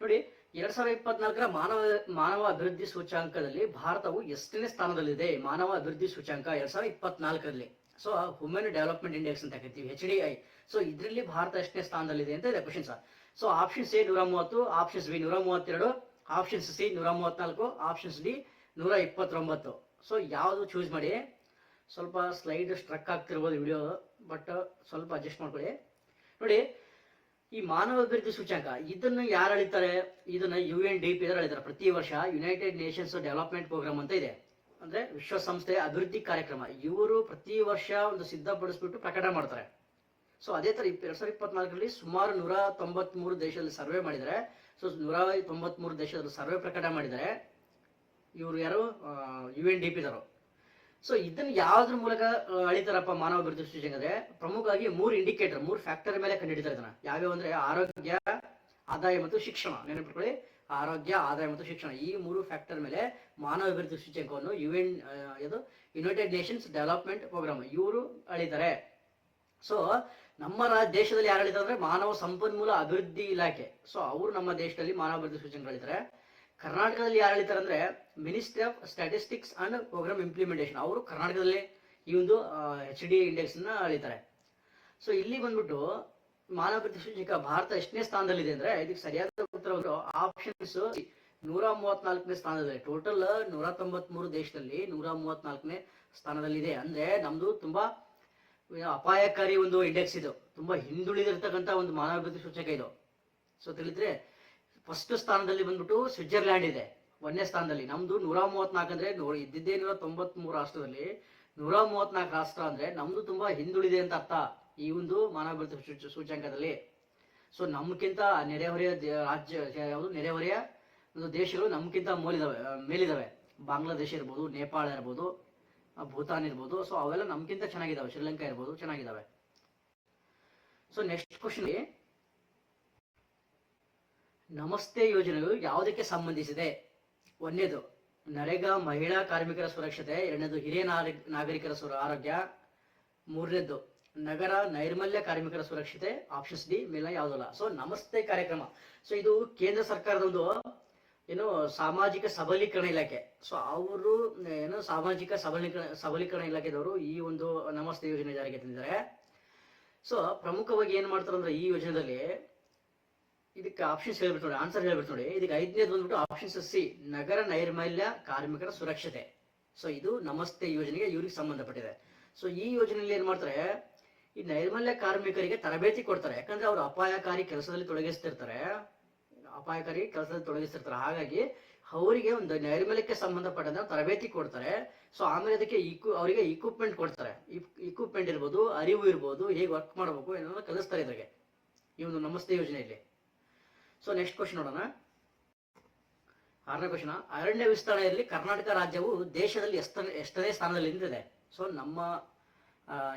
ನೋಡಿ, ಎರಡ್ ಸಾವಿರದ ಇಪ್ಪತ್ನಾಲ್ಕರ ಮಾನವ ಮಾನವ ಅಭಿವೃದ್ಧಿ ಸೂಚ್ಯಾಂಕದಲ್ಲಿ ಭಾರತವು ಎಷ್ಟನೇ ಸ್ಥಾನದಲ್ಲಿದೆ? ಮಾನವ ಅಭಿವೃದ್ಧಿ ಸೂಚ್ಯಾಂಕ ಎರಡ್ ಸಾವಿರದ ಇಪ್ಪತ್ನಾಲ್ಕರಲ್ಲಿ. ಸೊ ಹುಮೆನ್ ಡೆವಲಪ್ಮೆಂಟ್ ಇಂಡೆಕ್ಸ್ ಅಂತ ಕರಿತೀವಿ ಎಚ್ ಡಿ ಐ ಸೊ ಇದರಲ್ಲಿ ಭಾರತ ಎಷ್ಟನೇ ಸ್ಥಾನದಲ್ಲಿದೆ ಅಂತ ಇದೆ question sir so options A ನೂರ ಮೂವತ್ತು ಆಪ್ಷನ್ಸ್ ಬಿ ನೂರ ಮೂವತ್ತೆರಡು ಆಪ್ಷನ್ಸ್ ಸಿ ನೂರ ಮೂವತ್ನಾಲ್ಕು ಆಪ್ಷನ್ಸ್ ಡಿ ನೂರ ಇಪ್ಪತ್ತೊಂಬತ್ತು ಸೊ ಯಾವುದು ಚೂಸ್ ಮಾಡಿ, ಸ್ವಲ್ಪ ಸ್ಲೈಡ್ ಸ್ಟ್ರಕ್ ಆಗ್ತಿರ್ಬೋದು ವಿಡಿಯೋ ಬಟ್ ಸ್ವಲ್ಪ ಅಡ್ಜಸ್ಟ್ ಮಾಡ್ಕೊಳ್ಳಿ. ನೋಡಿ, ಈ ಮಾನವ ಅಭಿವೃದ್ಧಿ ಸೂಚ್ಯಾಂಕ, ಇದನ್ನು ಯಾರು ಅಳಿತಾರೆ? ಇದನ್ನ ಯು ಎನ್ ಡಿ ಪಿ ಅಳಿತಾರೆ. ಪ್ರತಿ ವರ್ಷ ಯುನೈಟೆಡ್ ನೇಷನ್ಸ್ ಡೆವಲಪ್ಮೆಂಟ್ ಪ್ರೋಗ್ರಾಮ್ ಅಂತ ಇದೆ. ಅಂದ್ರೆ ವಿಶ್ವಸಂಸ್ಥೆ ಅಭಿವೃದ್ಧಿ ಕಾರ್ಯಕ್ರಮ. ಇವರು ಪ್ರತಿ ವರ್ಷ ಒಂದು ಸಿದ್ಧಪಡಿಸ್ಬಿಟ್ಟು ಪ್ರಕಟ ಮಾಡ್ತಾರೆ. ಸೊ ಅದೇ ತರ ಎರಡ್ ಸಾವಿರದ ಇಪ್ಪತ್ನಾಲ್ಕರಲ್ಲಿ ಸುಮಾರು ನೂರ ತೊಂಬತ್ಮೂರು ದೇಶದಲ್ಲಿ ಸರ್ವೆ ಮಾಡಿದ್ದಾರೆ. ಸೊ ನೂರ ತೊಂಬತ್ಮೂರು ದೇಶದಲ್ಲಿ ಸರ್ವೆ ಪ್ರಕಟ ಮಾಡಿದ್ದಾರೆ. ಇವರು ಯಾರು? ಯು ಎನ್ ಡಿ ಪಿದವರು ಸೊ ಇದನ್ನ ಯಾವ್ದ್ರ ಮೂಲಕ ಅಳಿತಾರಪ್ಪ ಮಾನವ ಅಭಿವೃದ್ಧಿ ಅಂದ್ರೆ ಪ್ರಮುಖವಾಗಿ ಮೂರು ಇಂಡಿಕೇಟರ್ ಮೂರು ಫ್ಯಾಕ್ಟರ್ ಮೇಲೆ ಕಂಡುಹಿಡಿತಾರೆ ಇದನ್ನ. ಯಾವ್ಯಾವ ಅಂದ್ರೆ ಆರೋಗ್ಯ, ಆದಾಯ ಮತ್ತು ಶಿಕ್ಷಣ. ನೆನಪಿಟ್ಕೊಳ್ಳಿ. ಆರೋಗ್ಯ, ಆದಾಯ ಮತ್ತು ಶಿಕ್ಷಣ. ಈ ಮೂರು ಫ್ಯಾಕ್ಟರ್ ಮೇಲೆ ಮಾನವ ಅಭಿವೃದ್ಧಿ ಸೂಚ್ಯಂಕವನ್ನು ಯು ಎನ್ ಇದು ಯುನೈಟೆಡ್ ನೇಷನ್ಸ್ ಡೆವಲಪ್ಮೆಂಟ್ ಪ್ರೋಗ್ರಾಮ್ ಇವರು ಅಳಿತಾರೆ. ಸೊ ನಮ್ಮ ದೇಶದಲ್ಲಿ ಯಾರು ಅಳಿತಾರೆ ಅಂದ್ರೆ ಮಾನವ ಸಂಪನ್ಮೂಲ ಅಭಿವೃದ್ಧಿ ಇಲಾಖೆ. ಸೊ ಅವರು ನಮ್ಮ ದೇಶದಲ್ಲಿ ಮಾನವ ಅಭಿವೃದ್ಧಿ ಸೂಚನೆ ಕರ್ನಾಟಕದಲ್ಲಿ ಯಾರು ಹೇಳ್ತಾರೆ ಅಂದ್ರೆ ministry of statistics and programme implementation ಅವರು ಕರ್ನಾಟಕದಲ್ಲಿ ಈ ಒಂದು ಎಚ್ ಡಿ ಇಂಡೆಕ್ಸ್ನ ಅಳಿತಾರೆ. ಸೊ ಇಲ್ಲಿ ಬಂದ್ಬಿಟ್ಟು ಮಾನವ ಸೂಚಕ ಭಾರತ ಎಷ್ಟನೇ ಸ್ಥಾನದಲ್ಲಿದೆ ಅಂದ್ರೆ ಇದಕ್ಕೆ ಸರಿಯಾದ ಉತ್ತರ ಆಪ್ಷನ್ಸ್ ನೂರ ಮೂವತ್ನಾಲ್ಕನೇ ಸ್ಥಾನದಲ್ಲಿ. ಟೋಟಲ್ ನೂರ ತೊಂಬತ್ಮೂರು ದೇಶದಲ್ಲಿ ನೂರ ಮೂವತ್ನಾಲ್ಕನೇ ಸ್ಥಾನದಲ್ಲಿದೆ. ಅಂದ್ರೆ ನಮ್ದು ತುಂಬಾ ಅಪಾಯಕಾರಿ ಒಂದು ಇಂಡೆಕ್ಸ್ ಇದು. ತುಂಬಾ ಹಿಂದುಳಿದಿರ್ತಕ್ಕಂಥ ಒಂದು ಮಾನವ ಅಭಿವೃದ್ಧಿ ಸೂಚಕ ಇದು. ಸೊ ತಿಳಿದ್ರೆ ಫಸ್ಟ್ ಸ್ಥಾನದಲ್ಲಿ ಬಂದ್ಬಿಟ್ಟು ಸ್ವಿಟ್ಜರ್ಲ್ಯಾಂಡ್ ಇದೆ. ಒಂದನೇ ಸ್ಥಾನದಲ್ಲಿ. ನಮ್ದು ನೂರ ಮೂವತ್ನಾಲ್ಕು ಅಂದ್ರೆ ನೋಡಿ ಇದ್ದಿದ್ದೇ ನೂರ ತೊಂಬತ್ಮೂರು ರಾಷ್ಟ್ರದಲ್ಲಿ ನೂರ ಮೂವತ್ನಾಲ್ಕು ರಾಷ್ಟ್ರ ಅಂದ್ರೆ ನಮ್ದು ತುಂಬಾ ಹಿಂದುಳಿದೆ ಅಂತ ಅರ್ಥ ಈ ಒಂದು ಮಾನವ ಅಭಿವೃದ್ಧಿ ಸೂಚ- ಸೂಚ್ಯಂಕದಲ್ಲಿ. ಸೊ ನಮ್ಗಿಂತ ನೆರೆಹೊರೆಯ ರಾಜ್ಯ, ಯಾವುದು ನೆರೆಹೊರೆಯ ಒಂದು ದೇಶಗಳು ನಮ್ಗಿಂತ ಮೂಲಿದಾವೆ ಮೇಲಿದಾವೆ. ಬಾಂಗ್ಲಾದೇಶ ಇರ್ಬೋದು, ನೇಪಾಳ ಇರ್ಬೋದು, ಭೂತಾನ್ ಇರ್ಬೋದು. ಸೊ ಅವೆಲ್ಲ ನಮ್ಗಿಂತ ಚೆನ್ನಾಗಿದಾವೆ. ಶ್ರೀಲಂಕಾ ಇರ್ಬೋದು, ಚೆನ್ನಾಗಿದಾವೆ. ಸೊ ನೆಕ್ಸ್ಟ್ ಕ್ವಶನ್ ನಮಸ್ತೆ ಯೋಜನೆಯು ಯಾವುದಕ್ಕೆ ಸಂಬಂಧಿಸಿದೆ? ಒಂದನೇದು ನರೇಗಾ ಮಹಿಳಾ ಕಾರ್ಮಿಕರ ಸುರಕ್ಷತೆ, ಎರಡನೇದು, ಹಿರಿಯ ನಾಗರಿಕರ ಸುರ, ಆರೋಗ್ಯ, ಮೂರನೇದು, ನಗರ ನೈರ್ಮಲ್ಯ ಕಾರ್ಮಿಕರ ಸುರಕ್ಷತೆ ಆಪ್ಷನ್ಸ್ ಡಿ ಮೇಲ ಯಾವುದಲ್ಲ ಸೊ ನಮಸ್ತೆ ಕಾರ್ಯಕ್ರಮ. ಸೊ ಇದು ಕೇಂದ್ರ ಸರ್ಕಾರದ ಒಂದು, ಏನು, ಸಾಮಾಜಿಕ ಸಬಲೀಕರಣ ಇಲಾಖೆ. ಸೊ ಅವರು, ಏನು, ಸಾಮಾಜಿಕ ಸಬಲೀಕರಣ ಸಬಲೀಕರಣ ಇಲಾಖೆದವರು ಈ ಒಂದು ನಮಸ್ತೆ ಯೋಜನೆ ಜಾರಿಗೆ ತಂದಿದ್ದಾರೆ. ಸೊ ಪ್ರಮುಖವಾಗಿ ಏನ್ ಮಾಡ್ತಾರೆ ಅಂದ್ರೆ ಈ ಯೋಜನೆಯಲ್ಲಿ ಇದಕ್ಕೆ ಆಪ್ಷನ್ಸ್ ಹೇಳ್ಬಿಟ್ಟು ನೋಡಿ ಆನ್ಸರ್ ಹೇಳ್ಬಿಟ್ಟು ನೋಡಿ. ಇದಕ್ಕೆ ಐದನೇದು ಬಂದ್ಬಿಟ್ಟು ಆಪ್ಷನ್ಸ್ ಸಿ, ನಗರ ನೈರ್ಮಲ್ಯ ಕಾರ್ಮಿಕರ ಸುರಕ್ಷತೆ. ಸೊ ಇದು ನಮಸ್ತೆ ಯೋಜನೆಗೆ ಇವ್ರಿಗೆ ಸಂಬಂಧಪಟ್ಟಿದೆ. ಸೊ ಈ ಯೋಜನೆಯಲ್ಲಿ ಏನ್ ಮಾಡ್ತಾರೆ, ಈ ನೈರ್ಮಲ್ಯ ಕಾರ್ಮಿಕರಿಗೆ ತರಬೇತಿ ಕೊಡ್ತಾರೆ. ಯಾಕಂದ್ರೆ ಅವರು ಅಪಾಯಕಾರಿ ಕೆಲಸದಲ್ಲಿ ತೊಡಗಿಸ್ತಿರ್ತಾರೆ. ಅಪಾಯಕಾರಿ ಕೆಲಸದಲ್ಲಿ ತೊಡಗಿಸ್ತಿರ್ತಾರೆ. ಹಾಗಾಗಿ ಅವರಿಗೆ ಒಂದು ನೈರ್ಮಲ್ಯಕ್ಕೆ ಸಂಬಂಧಪಟ್ಟಂತ ತರಬೇತಿ ಕೊಡ್ತಾರೆ. ಸೊ ಆಮೇಲೆ ಅದಕ್ಕೆ ಇಕ್ವಿ ಅವರಿಗೆ ಇಕ್ವಿಪ್ಮೆಂಟ್ ಕೊಡ್ತಾರೆ. ಇಕ್ವಿಪ್ಮೆಂಟ್ ಇರ್ಬೋದು, ಅರಿವು ಇರ್ಬೋದು, ಹೇಗೆ ವರ್ಕ್ ಮಾಡಬೇಕು, ಏನೋ ಕಲಿಸ್ತಾರೆ ಇದ್ರಿಗೆ. ಈ ಒಂದು ನಮಸ್ತೆ ಯೋಜನೆಯಲ್ಲಿ. ಸೊ ನೆಕ್ಸ್ಟ್ ಕ್ವಶನ್ ನೋಡೋಣ. ಆರನೇ ಕ್ವಶನ್ ಅರಣ್ಯ ವಿಸ್ತರಣೆಯಲ್ಲಿ ಕರ್ನಾಟಕ ರಾಜ್ಯವು ದೇಶದಲ್ಲಿ ಎಷ್ಟನೇ ಎಷ್ಟನೇ ಸ್ಥಾನದಲ್ಲಿ ನಿಂತಿದೆ? ಸೊ ನಮ್ಮ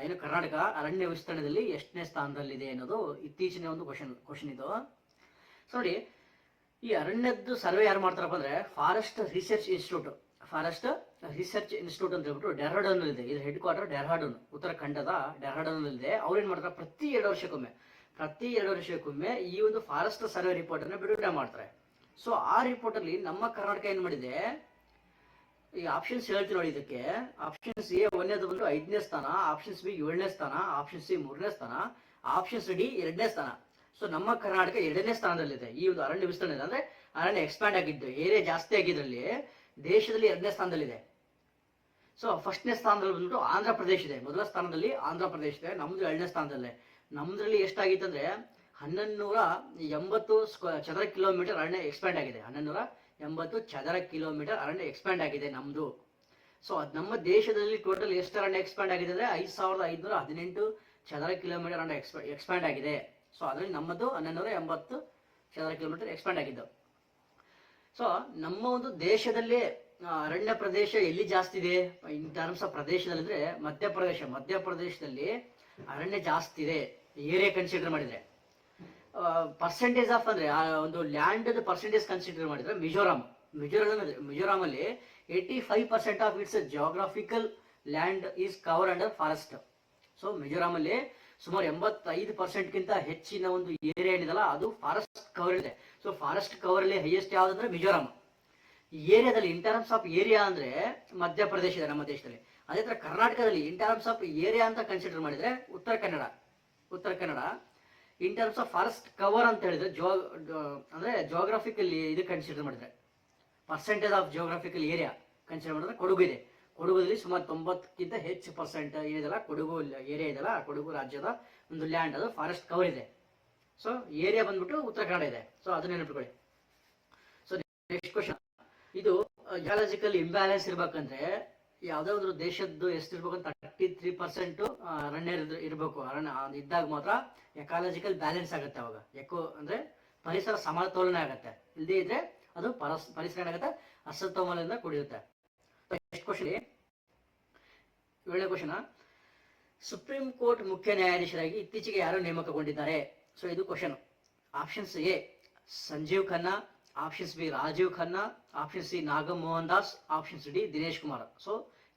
ಏನು ಕರ್ನಾಟಕ ಅರಣ್ಯ ವಿಸ್ತರಣೆಯಲ್ಲಿ ಎಷ್ಟನೇ ಸ್ಥಾನದಲ್ಲಿದೆ ಅನ್ನೋದು ಇತ್ತೀಚಿನ ಒಂದು ಕ್ವಶನ್ ಕ್ವಶನ್ ಇದು. ಸೊ ನೋಡಿ, ಈ ಅರಣ್ಯದ್ದು ಸರ್ವೆ ಯಾರು ಮಾಡ್ತಾರಪ್ಪ ಅಂದ್ರೆ forest research institute forest research institute ಅಂತ ಹೇಳ್ಬಿಟ್ಟು ಡೆಹ್ರಾಡೂನ್ ಇದೆ ಇದ್ರ ಹೆಡ್ ಕ್ವಾರ್ಟರ್ ಡೆಹ್ರಾಡೂನ್ ಉತ್ತರಾಖಂಡದ ಡೆಹ್ರಾಡೂನ್ ಇದೆ ಅವ್ರು ಏನ್ ಮಾಡ್ತಾರೆ? ಪ್ರತಿ ಎರಡು ವರ್ಷಕ್ಕೊಮ್ಮೆ ಪ್ರತಿ ಎರಡು ವರ್ಷಕ್ಕೊಮ್ಮೆ ಈ ಒಂದು ಫಾರೆಸ್ಟ್ ಸರ್ವೆ ರಿಪೋರ್ಟ್ ಅನ್ನು ಬಿಡುಗಡೆ ಮಾಡ್ತಾರೆ. ಸೊ ಆ ರಿಪೋರ್ಟ್ ಅಲ್ಲಿ ನಮ್ಮ ಕರ್ನಾಟಕ ಏನ್ ಮಾಡಿದೆ? ಈ ಆಪ್ಷನ್ಸ್ ಹೇಳ್ತೀನಿ ನೋಡಿ ಇದಕ್ಕೆ. ಆಪ್ಷನ್ಸ್ ಎ ಒಂದೇದು ಬಂದು ಐದನೇ ಸ್ಥಾನ ಆಪ್ಷನ್ಸ್ ಬಿ ಏಳನೇ ಸ್ಥಾನ ಆಪ್ಷನ್ ಸಿ ಮೂರನೇ ಸ್ಥಾನ ಆಪ್ಷನ್ಸ್ ಡಿ ಎರಡನೇ ಸ್ಥಾನ. ಸೊ ನಮ್ಮ ಕರ್ನಾಟಕ ಎರಡನೇ ಸ್ಥಾನದಲ್ಲಿದೆ. ಈ ಒಂದು ಅರಣ್ಯ ವಿಸ್ತರಣೆ ಅಂದ್ರೆ ಅರಣ್ಯ ಎಕ್ಸ್ಪ್ಯಾಂಡ್ ಆಗಿದ್ದು, ಏರಿಯಾ ಜಾಸ್ತಿ ಆಗಿದ್ರಲ್ಲಿ ದೇಶದಲ್ಲಿ ಎರಡನೇ ಸ್ಥಾನದಲ್ಲಿದೆ. ಸೊ ಫಸ್ಟ್ನೇ ಸ್ಥಾನದಲ್ಲಿ ಬಂದ್ಬಿಟ್ಟು ಆಂಧ್ರ ಪ್ರದೇಶ ಇದೆ. ಮೊದಲ ಸ್ಥಾನದಲ್ಲಿ ಆಂಧ್ರ ಪ್ರದೇಶ ಇದೆ, ನಮ್ದು ಎರಡನೇ ಸ್ಥಾನದಲ್ಲೇ. ನಮ್ದ್ರಲ್ಲಿ ಎಷ್ಟಾಗಿತ್ತು ಅಂದ್ರೆ ಹನ್ನೊಂದು ನೂರ ಎಂಬತ್ತು ಸ್ಕ್ವ- ಚದರ ಕಿಲೋಮೀಟರ್ ಅರಣ್ಯ ಎಕ್ಸ್ಪ್ಯಾಂಡ್ ಆಗಿದೆ. ಹನ್ನೊಂದೂರ ಎಂಬತ್ತು ಚದರ ಕಿಲೋಮೀಟರ್ ಅರಣ್ಯ ಎಕ್ಸ್ಪ್ಯಾಂಡ್ ಆಗಿದೆ ನಮ್ದು. ಸೊ ಅದ್ ನಮ್ಮ ದೇಶದಲ್ಲಿ ಟೋಟಲ್ ಎಷ್ಟು ಅರಣ್ಯ ಎಕ್ಸ್ಪ್ಯಾಂಡ್ ಆಗಿದೆ ಅಂದ್ರೆ ಐದು ಸಾವಿರದ ಐದುನೂರ ಹದಿನೆಂಟು ಚದರ ಕಿಲೋಮೀಟರ್ ಅರಣ್ಯ ಎಕ್ಸ್ಪ್ಯಾಂಡ್ ಆಗಿದೆ. ಸೊ ಅದರಲ್ಲಿ ನಮ್ಮದು ಹನ್ನೊಂದೂರ ಎಂಬತ್ತು ಚದರ ಕಿಲೋಮೀಟರ್ ಎಕ್ಸ್ಪ್ಯಾಂಡ್ ಆಗಿದ್ದು. ಸೊ ನಮ್ಮ ಒಂದು ದೇಶದಲ್ಲಿ ಅರಣ್ಯ ಪ್ರದೇಶ ಎಲ್ಲಿ ಜಾಸ್ತಿ ಇದೆ? ಇನ್ ಟರ್ಮ್ಸ್ ಆಫ್ ಪ್ರದೇಶದಲ್ಲಿ ಅಂದ್ರೆ ಮಧ್ಯಪ್ರದೇಶ. ಮಧ್ಯಪ್ರದೇಶದಲ್ಲಿ ಅರಣ್ಯ ಜಾಸ್ತಿ ಇದೆ ಏರಿಯಾ ಕನ್ಸಿಡರ್ ಮಾಡಿದ್ರೆ. ಪರ್ಸೆಂಟೇಜ್ ಆಫ್ ಅಂದ್ರೆ, ಆ, ಒಂದು ಲ್ಯಾಂಡ್ ಪರ್ಸೆಂಟೇಜ್ ಕನ್ಸಿಡರ್ ಮಾಡಿದ್ರೆ ಮಿಜೋರಾಂ ಮಿಜೋರಾಂ ಮಿಜೋರಾಂ ಅಲ್ಲಿ eighty five percent of its geographical land is cover under forest so Mizoram ಅಲ್ಲಿ ಸುಮಾರು ಎಂಬತ್ತೈದು ಪರ್ಸೆಂಟ್ ಗಿಂತ ಹೆಚ್ಚಿನ ಒಂದು ಏರಿಯಾ ಏನಿದಲ್ಲ ಅದು ಫಾರೆಸ್ಟ್ ಕವರ್ ಇದೆ. ಸೊ ಫಾರೆಸ್ಟ್ ಕವರ್ ಅಲ್ಲಿ ಹೈಯೆಸ್ಟ್ ಯಾವ್ದಂದ್ರೆ ಮಿಜೋರಾಂ ಏರಿಯಾದಲ್ಲಿ ಇನ್ ಟರ್ಮ್ಸ್ ಆಫ್ ಏರಿಯಾ ಅಂದ್ರೆ ಮಧ್ಯಪ್ರದೇಶ ಇದೆ, ನಮ್ಮ ದೇಶದಲ್ಲಿ. ಅದೇ ಥರ ಕರ್ನಾಟಕದಲ್ಲಿ ಇನ್ ಟರ್ಮ್ಸ್ ಆಫ್ ಏರಿಯಾ ಅಂತ ಕನ್ಸಿಡರ್ ಮಾಡಿದ್ರೆ Uttara Kannada Uttara Kannada. In terms of forest cover ಅಂತ ಹೇಳಿದ್ರೆ ಜೋ ಅಂದ್ರೆ ಜೋಗ್ರಫಿಕಲ್ ಇದು ಕನ್ಸಿಡರ್ ಮಾಡಿದ್ರೆ. Percentage of geographical area consider ಮಾಡಿದ್ರೆ ಕೊಡಗು ಇದೆ. ಕೊಡಗುದಲ್ಲಿ ಸುಮಾರು ತೊಂಬತ್ತಕ್ಕಿಂತ ಹೆಚ್ಚು ಪರ್ಸೆಂಟ್ ಏನಿದೆಲ್ಲ ಕೊಡಗು ಏರಿಯಾ ಇದೆಲ್ಲ, ಕೊಡಗು ರಾಜ್ಯದ ಒಂದು ಲ್ಯಾಂಡ್ ಅದು ಫಾರೆಸ್ಟ್ ಕವರ್ ಇದೆ. ಸೊ ಏರಿಯಾ ಬಂದ್ಬಿಟ್ಟು ಉತ್ತರ ಕನ್ನಡ ಇದೆ. ಸೊ ಅದನ್ನ ನೆನಪಿಟ್ಕೊಳ್ಳಿ. ಸೊ ನೆಕ್ಸ್ಟ್ ಕ್ವಶನ್ ಇದು ಜಿಯಾಲಜಿಕಲ್ ಇಂಬ್ಯಾಲೆನ್ಸ್ ಇರ್ಬೇಕಂದ್ರೆ ಯಾವ್ದೇ ಒಂದು ದೇಶದ್ದು ಎಷ್ಟಿರ್ಬೇಕು ಅಂತ ತರ್ಟಿ ತ್ರೀ ಪರ್ಸೆಂಟ್ ಅರಣ್ಯ ಇರಬೇಕು. ಅರಣ್ಯ ಇದ್ದಾಗ ಮಾತ್ರ ಎಕಾಲಜಿಕಲ್ ಬ್ಯಾಲೆನ್ಸ್ ಆಗುತ್ತೆ ಅವಾಗ. ಎಕೋ ಅಂದ್ರೆ ಪರಿಸರ ಸಮತೋಲನ ಆಗುತ್ತೆ. ಇಲ್ಲದೇ ಇದ್ರೆ ಅದು ಪರಸ್ ಪರಿಸರ ಏನಾಗುತ್ತೆ ಅಸಮತೋಲನದಿಂದ ಕೂಡಿರುತ್ತೆ. ನೆಕ್ಸ್ಟ್ ಕ್ವಶನ್ ಏಳನೇ ಕ್ವಶನ್ ಸುಪ್ರೀಂ ಕೋರ್ಟ್ ಮುಖ್ಯ ನ್ಯಾಯಾಧೀಶರಾಗಿ ಇತ್ತೀಚೆಗೆ ಯಾರು ನೇಮಕಗೊಂಡಿದ್ದಾರೆ ಸೊ ಇದು question options A, Sanjiv Khanna options B Rajiv Khanna option C Nagamohan Das options D Dinesh Kumar. So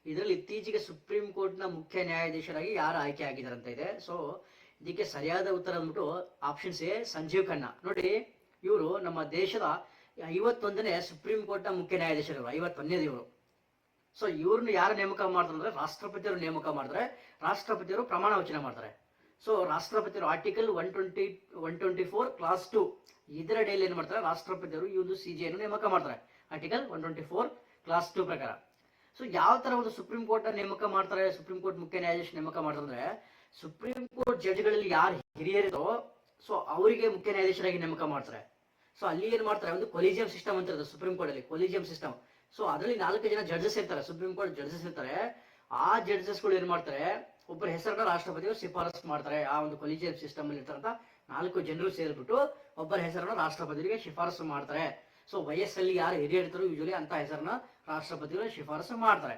ಇದರಲ್ಲಿ ಇತ್ತೀಚೆಗೆ ಸುಪ್ರೀಂ ಕೋರ್ಟ್ನ ಮುಖ್ಯ ನ್ಯಾಯಾಧೀಶರಾಗಿ ಯಾರು ಆಯ್ಕೆ ಆಗಿದ್ದಾರೆ ಅಂತ ಇದೆ. ಸೊ ಇದಕ್ಕೆ ಸರಿಯಾದ ಉತ್ತರ ಅಂದ್ಬಿಟ್ಟು ಆಪ್ಷನ್ಸ್ ಎ ಸಂಜೀವ್ ಖನ್ನಾ. ನೋಡಿ, ಇವರು ನಮ್ಮ ದೇಶದ ಐವತ್ತೊಂದನೇ ಸುಪ್ರೀಂ ಕೋರ್ಟ್ನ ಮುಖ್ಯ ನ್ಯಾಯಾಧೀಶರು ಐವತ್ತೊಂದನೇದು ಇವರು. ಸೊ ಇವ್ರನ್ನ ಯಾರು ನೇಮಕ ಮಾಡ್ತಾರೆ ಅಂದ್ರೆ ರಾಷ್ಟ್ರಪತಿಯವರು ನೇಮಕ ಮಾಡಿದ್ರೆ ರಾಷ್ಟ್ರಪತಿಯವರು ಪ್ರಮಾಣ ವಚನ ಮಾಡ್ತಾರೆ. So ರಾಷ್ಟ್ರಪತಿಯವರು article one twenty one twenty four clause two ಇದರ ಡೇಲಿ ಏನ್ ಮಾಡ್ತಾರೆ? ರಾಷ್ಟ್ರಪತಿಯವರು ಈ ಒಂದು ಸಿ ಜಿಯನ್ನು ನೇಮಕ ಮಾಡ್ತಾರೆ. Article one twenty four clause two ಪ್ರಕಾರ. ಸೊ ಯಾವ ತರ ಒಂದು ಸುಪ್ರೀಂ ಕೋರ್ಟ್ ನೇಮಕ ಮಾಡ್ತಾರೆ ಸುಪ್ರೀಂ ಕೋರ್ಟ್ ಮುಖ್ಯ ನ್ಯಾಯಾಧೀಶ ನೇಮಕ ಮಾಡ್ತಾರೆ ಸುಪ್ರೀಂ ಕೋರ್ಟ್ ಜಡ್ಜ್ಗಳಲ್ಲಿ ಯಾರು ಹಿರಿಯರಿರೋ ಸೊ ಅವರಿಗೆ ಮುಖ್ಯ ನ್ಯಾಯಾಧೀಶರಾಗಿ ನೇಮಕ ಮಾಡ್ತಾರೆ. ಸೊ ಅಲ್ಲಿ ಏನ್ ಮಾಡ್ತಾರೆ, ಒಂದು ಕೊಲಿಜಿಯಂ ಸಿಸ್ಟಮ್ ಅಂತ ಇರುತ್ತೆ ಸುಪ್ರೀಂ ಕೋರ್ಟ್ ಅಲ್ಲಿ ಕೊಲಿಜಿಯಂ ಸಿಸ್ಟಮ್ ಸೊ ಅದರಲ್ಲಿ ನಾಲ್ಕು ಜನ ಜಡ್ಜಸ್ ಇರ್ತಾರೆ ಸುಪ್ರೀಂ ಕೋರ್ಟ್ ಜಡ್ಜಸ್ ಇರ್ತಾರೆ. ಆ ಜಡ್ಜಸ್ಗಳು ಏನ್ ಮಾಡ್ತಾರೆ, ಒಬ್ಬರ ಹೆಸರನ್ನ ರಾಷ್ಟ್ರಪತಿಗಳು ಶಿಫಾರಸ್ ಮಾಡ್ತಾರೆ. ಆ ಒಂದು ಕೊಲಿಜಿಯಂ ಸಿಸ್ಟಮ್ ಅಲ್ಲಿ ಇರ್ತಕ್ಕಂಥ ನಾಲ್ಕು ಜನರು ಸೇರ್ಬಿಟ್ಟು ಒಬ್ಬರ ಹೆಸರನ್ನು ರಾಷ್ಟ್ರಪತಿಗೆ ಶಿಫಾರಸು ಮಾಡ್ತಾರೆ. ಸೊ ವಯಸ್ಸಲ್ಲಿ ಯಾರು ಹಿರಿಯರಿರ್ತಾರೋ ಯೂಶಲಿ ಅಂತ ಹೆಸರನ್ನ ರಾಷ್ಟ್ರಪತಿಗಳು ಶಿಫಾರಸು ಮಾಡ್ತಾರೆ.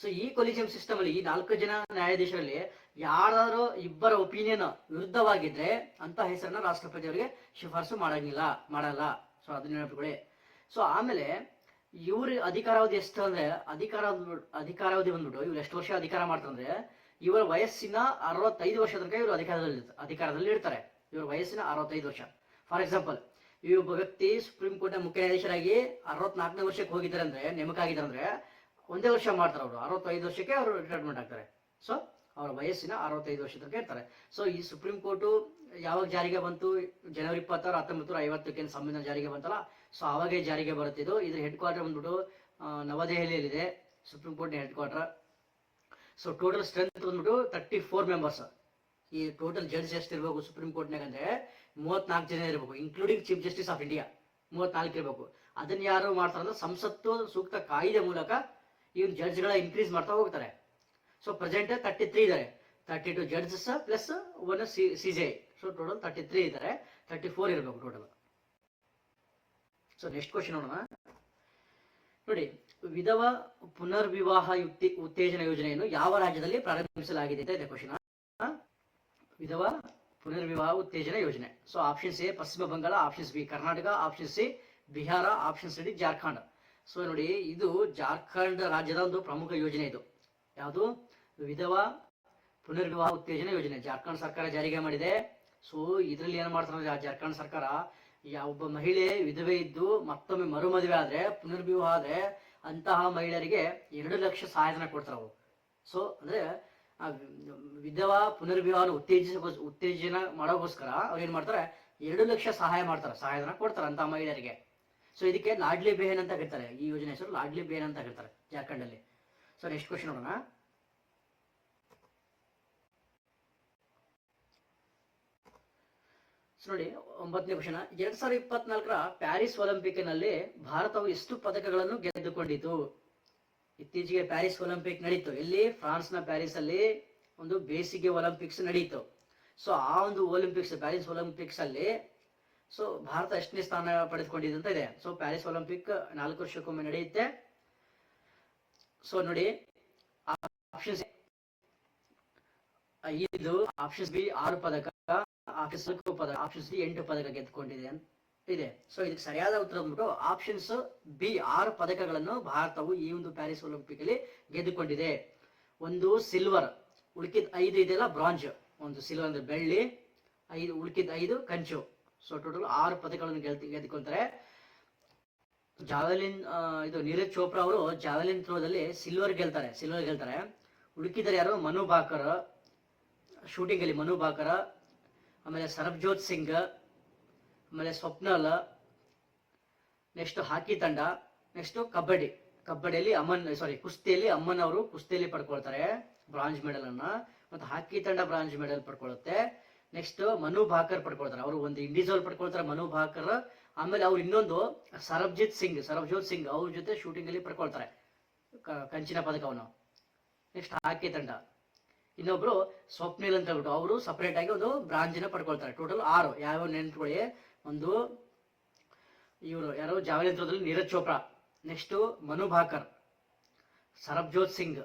ಸೊ ಈ ಕೊಲಿಜಿಯಂ ಸಿಸ್ಟಮ್ ಅಲ್ಲಿ ಈ ನಾಲ್ಕು ಜನ ನ್ಯಾಯಾಧೀಶರಲ್ಲಿ ಯಾರಾದರೂ ಇಬ್ಬರ ಒಪಿನಿಯನ್ ವಿರುದ್ಧವಾಗಿದ್ರೆ ಅಂತ ಹೆಸರನ್ನ ರಾಷ್ಟ್ರಪತಿ ಅವರಿಗೆ ಶಿಫಾರಸು ಮಾಡಂಗಿಲ್ಲ, ಮಾಡಲ್ಲ. ಸೊ ಅದನ್ನ ನೆನಪಿಕೊಳ್ಳಿ ಸೊ ಆಮೇಲೆ ಇವ್ರ ಅಧಿಕಾರಾವಧಿ ಎಷ್ಟು ಅಂದ್ರೆ ಅಧಿಕಾರ ಅಧಿಕಾರಾವಧಿ ಬಂದ್ಬಿಟ್ಟು ಇವ್ರು ಎಷ್ಟು ವರ್ಷ ಅಧಿಕಾರ ಮಾಡ್ತಾರಂದ್ರೆ ಇವರ ವಯಸ್ಸಿನ ಅರವತ್ತೈದು ವರ್ಷ ತನಕ ಇವರು ಅಧಿಕಾರದಲ್ಲಿ ಅಧಿಕಾರದಲ್ಲಿ ಇರ್ತಾರೆ ಇವ್ರ ವಯಸ್ಸಿನ ಅರವತ್ತೈದು ವರ್ಷ. ಫಾರ್ ಎಕ್ಸಾಂಪಲ್ ಈ ಭಗತ್ತಿ ಸುಪ್ರೀಂ ಕೋರ್ಟ್ ಮುಖ್ಯ ನ್ಯಾಯಾಧೀಶರಾಗಿ ಅರವತ್ನಾಲ್ಕನೇ ವರ್ಷಕ್ಕೆ ಹೋಗಿದ್ದಾರೆ ಅಂದ್ರೆ ನೇಮಕ ಆಗಿದ್ದಾರೆ ಅಂದ್ರೆ ಒಂದೇ ವರ್ಷ ಮಾಡ್ತಾರೆ ಅವರು. ಅರವತ್ತೈದು ವರ್ಷಕ್ಕೆ ಅವರು ರಿಟೈರ್ಮೆಂಟ್ ಆಗ್ತಾರೆ. ಸೊ ಅವರ ವಯಸ್ಸಿನ ಅರವತ್ತೈದು ವರ್ಷ ತನಕ ಇರ್ತಾರೆ. ಸೊ ಈ ಸುಪ್ರೀಂ ಕೋರ್ಟು ಯಾವಾಗ ಜಾರಿಗೆ ಬಂತು? ಜನವರಿ ಇಪ್ಪತ್ತಾರು, ಹತ್ತೊಂಬತ್ತು ನೂರ ಐವತ್ತಕ್ಕೆ ಸಂವಿಧಾನ ಜಾರಿಗೆ ಬಂತಲ್ಲ? ಸೊ ಅವಾಗೇ ಜಾರಿಗೆ ಬರುತ್ತಿದ್ದು ಇದ್ರ ಹೆಡ್ ಕ್ವಾರ್ಟರ್ ಬಂದ್ಬಿಟ್ಟು ನವದೆಹಲಿಯಲ್ಲಿದೆ ಸುಪ್ರೀಂ ಕೋರ್ಟ್ನ head quarter so total strength ಬಂದ್ಬಿಟ್ಟು ತರ್ಟಿ ಫೋರ್ ಮೆಂಬರ್ಸ್ ಈ ಟೋಟಲ್ ಜಡ್ಜ್ ಎಷ್ಟಿರ್ಬೇಕು ಸುಪ್ರೀಂ ಕೋರ್ಟ್ನಾಗ ಅಂದ್ರೆ ಮೂವತ್ನಾಲ್ಕು ಜನ ಇರಬೇಕು including chief justice of India ಮೂವತ್ನಾಲ್ಕು ಇರಬೇಕು. ಅದನ್ನ ಯಾರು ಮಾಡ್ತಾರಂದ್ರ ಸಂಸತ್ತು ಸೂಕ್ತ ಕಾಯ್ದೆ ಮೂಲಕ ಇವ್ರು ಜಡ್ಜ್ಗಳ ಇನ್ಕ್ರೀಸ್ ಮಾಡ್ತಾ ಹೋಗ್ತಾರೆ. ಸೊ ಪ್ರೆಸೆಂಟ್ ತರ್ಟಿ ತ್ರೀ ಇದ್ದಾರೆ thirty two judges plus one C J so total thirty three ಇದ್ದಾರೆ ತರ್ಟಿ ಫೋರ್ ಇರಬೇಕು ಟೋಟಲ್ ಸೊ ನೆಕ್ಸ್ಟ್ ಕ್ವಶನ್ ನೋಡೋಣ. ನೋಡಿ, ವಿಧವ ಪುನರ್ವಿವಾಹ ಯುಕ್ತಿ ಉತ್ತೇಜನ ಯೋಜನೆಯನ್ನು ಯಾವ ರಾಜ್ಯದಲ್ಲಿ ಪ್ರಾರಂಭಿಸಲಾಗಿದೆ ಅಂತ ಇದೆ ಕ್ವಶನ್ ವಿಧವಾ ಪುನರ್ವಿವಾಹ ಉತ್ತೇಜನ ಯೋಜನೆ. So options A Pashchima Bangala options B Karnataka option C Bihar options D Jharkhand. So ನೋಡಿ, ಇದು ಜಾರ್ಖಂಡ್ ರಾಜ್ಯದ ಒಂದು ಪ್ರಮುಖ ಯೋಜನೆ ಇದು. ಯಾವುದು? ವಿಧವಾ ಪುನರ್ವಿವಾಹ ಉತ್ತೇಜನ ಯೋಜನೆ. ಜಾರ್ಖಂಡ್ ಸರ್ಕಾರ ಜಾರಿಗೆ ಮಾಡಿದೆ. ಸೊ ಇದರಲ್ಲಿ ಏನು ಮಾಡ್ತಾರೆ ಜಾರ್ಖಂಡ್ ಸರ್ಕಾರ ಒಬ್ಬ ಮಹಿಳೆ ವಿಧವೆ ಇದ್ದು ಮತ್ತೊಮ್ಮೆ ಮರು ಮದುವೆ ಆದ್ರೆ, ಪುನರ್ವಿವಾಹ ಆದ್ರೆ ಅಂತಹ ಮಹಿಳೆಯರಿಗೆ ಎರಡು ಲಕ್ಷ ಸಹಾಯಧನ ಕೊಡ್ತಾರೆ ಅವು ಸೊ ಅಂದ್ರೆ ಆ, ವಿಧವಾ ಪುನರ್ವಿವಾಹ ಉತ್ತೇಜಿಸ ಉತ್ತೇಜನ ಮಾಡೋಕ್ಕೋಸ್ಕರ ಅವ್ರು ಏನ್ ಮಾಡ್ತಾರೆ? ಎರಡು ಲಕ್ಷ ಸಹಾಯ ಮಾಡ್ತಾರೆ. ಸಹಾಯಧನ ಕೊಡ್ತಾರೆ ಅಂತ ಮಹಿಳೆಯರಿಗೆ. ಸೊ ಇದಕ್ಕೆ ಲಾಡ್ಲಿ ಬೇಹನ್ ಅಂತ ಕರೀತಾರೆ. ಈ ಯೋಜನೆ ಹೆಸರು ಲಾಡ್ಲಿ ಬೇಹನ್ ಅಂತ ಕರೀತಾರೆ ಜಾರ್ಖಂಡ್ ಅಲ್ಲಿ ಸೊ ನೆಕ್ಸ್ಟ್ ಕ್ವಶನ್ ನೋಡೋಣ. ಸೊ ನೋಡಿ, ಒಂಬತ್ತನೇ ಕ್ವಶನ್ ಎರಡ್ ಸಾವಿರದ ಇಪ್ಪತ್ನಾಲ್ಕರ ಪ್ಯಾರಿಸ್ ಒಲಿಂಪಿಕ್ನಲ್ಲಿ ಭಾರತವು ಎಷ್ಟು ಪದಕಗಳನ್ನು ಗೆದ್ದುಕೊಂಡಿತು? ಇತ್ತೀಚೆಗೆ ಪ್ಯಾರಿಸ್ ಒಲಿಂಪಿಕ್ ನಡೀತು. ಫ್ರಾನ್ಸ್ ಫ್ರಾನ್ಸ್ನ ಪ್ಯಾರಿಸ್ ಅಲ್ಲಿ ಒಂದು ಬೇಸಿಗೆ ಒಲಿಂಪಿಕ್ಸ್ ನಡೀತು. ಸೊ ಆ ಒಂದು ಒಲಿಂಪಿಕ್ಸ್, ಪ್ಯಾರಿಸ್ ಒಲಿಂಪಿಕ್ಸ್ ಅಲ್ಲಿ ಸೊ ಭಾರತ ಎಷ್ಟನೇ ಸ್ಥಾನ ಪಡೆದುಕೊಂಡಿದೆ ಅಂತ ಇದೆ ಸೊ ಪ್ಯಾರಿಸ್ ಒಲಿಂಪಿಕ್ ನಾಲ್ಕು ವರ್ಷಕ್ಕೊಮ್ಮೆ ನಡೆಯುತ್ತೆ. ಸೊ ನೋಡಿ ಆಪ್ಷನ್ಸ್ ಐದು ಆಪ್ಷನ್ಸ್ ಬಿ, ಆರು ಪದಕ ಆಪ್ಷನ್ಸ್ ಪದಕ ಆಪ್ಷನ್ಸ್ ಬಿ ಎಂಟು ಪದಕ ಗೆದ್ದುಕೊಂಡಿದೆ ಇದೆ. ಸೊ ಇದಕ್ಕೆ ಸರಿಯಾದ ಉತ್ತರ ಬಂದ್ಬಿಟ್ಟು ಆಪ್ಷನ್ಸ್ ಬಿ ಆರು ಪದಕಗಳನ್ನು ಭಾರತವು ಈ ಒಂದು ಪ್ಯಾರಿಸ್ ಒಲಿಂಪಿಕ್ ಅಲ್ಲಿ ಗೆದ್ದುಕೊಂಡಿದೆ. ಒಂದು ಸಿಲ್ವರ್ ಉಳ್ಕಿದ ಐದು ಇದೆಲ್ಲ ಬ್ರಾಂಜ್ ಒಂದು ಸಿಲ್ವರ್ ಅಂದ್ರೆ ಬೆಳ್ಳಿ, ಐದು, ಉಳ್ಕಿದ ಐದು ಕಂಚು. ಸೊ ಟೋಟಲ್ ಆರು ಪದಕಗಳನ್ನು ಗೆಲ್ತಿ, ಗೆದ್ದುಕೊಂತಾರೆ. ಜಾವೆಲಿನ್ ಇದು ನೀರಜ್ ಚೋಪ್ರಾ ಅವರು ಜಾವೆಲಿನ್ ಥ್ರೋದಲ್ಲಿ ಸಿಲ್ವರ್ ಗೆಲ್ತಾರೆ ಸಿಲ್ವರ್ ಗೆಲ್ತಾರೆ. ಉಳುಕಿದರೆ ಯಾರು? ಮನು ಬಾಕರ್ ಶೂಟಿಂಗ್ ಅಲ್ಲಿ ಮನು ಬಾಕರ್ ಆಮೇಲೆ ಸರಬ್ಜೋತ್ ಸಿಂಗ್. ಆಮೇಲೆ ಸ್ವಪ್ನಲ್ ನೆಕ್ಸ್ಟ್ ಹಾಕಿ ತಂಡ ನೆಕ್ಸ್ಟ್ ಕಬಡ್ಡಿ. ಕಬಡ್ಡಿಯಲ್ಲಿ ಅಮನ್ ಸಾರಿ ಕುಸ್ತಿಯಲ್ಲಿ ಅಮ್ಮನ್ ಅವರು ಕುಸ್ತಿಯಲ್ಲಿ ಪಡ್ಕೊಳ್ತಾರೆ ಬ್ರಾಂಜ್ ಮೆಡಲ್ ಅನ್ನ. ಮತ್ತು ಹಾಕಿ ತಂಡ ಬ್ರಾಂಜ್ ಮೆಡಲ್ ಪಡ್ಕೊಳ್ಳುತ್ತೆ ನೆಕ್ಸ್ಟ್ ಮನು ಭಾಕರ್ ಪಡ್ಕೊಳ್ತಾರೆ. ಅವರು ಒಂದು ಇಂಡಿವಿಜುವಲ್ ಪಡ್ಕೊಳ್ತಾರೆ, ಮನು ಭಾಕರ್. ಆಮೇಲೆ ಅವ್ರು ಇನ್ನೊಂದು ಸರಬ್ಜಿತ್ ಸಿಂಗ್, ಸರಬ್ಜೋತ್ ಸಿಂಗ್ ಅವ್ರ ಜೊತೆ ಶೂಟಿಂಗ್ ಅಲ್ಲಿ ಪಡ್ಕೊಳ್ತಾರೆ ಕಂಚಿನ ಪದಕವನ್ನು ನೆಕ್ಸ್ಟ್ ಹಾಕಿ ತಂಡ. ಇನ್ನೊಬ್ರು ಸ್ವಪ್ನಿಲ್ ಅಂತ ಹೇಳ್ಬಿಟ್ಟು, ಅವರು ಸಪರೇಟ್ ಆಗಿ ಒಂದು ಬ್ರಾಂಜಿನ ಪಡ್ಕೊಳ್ತಾರೆ. ಟೋಟಲ್ ಆರು. ಯಾವ್ಯಾವ ನೆನ್ಪಿಕೊಳ್ಳಿ ಒಂದು, ಇವರು ಯಾರು javelin ಥ್ರೋದಲ್ಲಿ Neeraj Chopra. Next Manu Bhaker, Sarabjot Singh,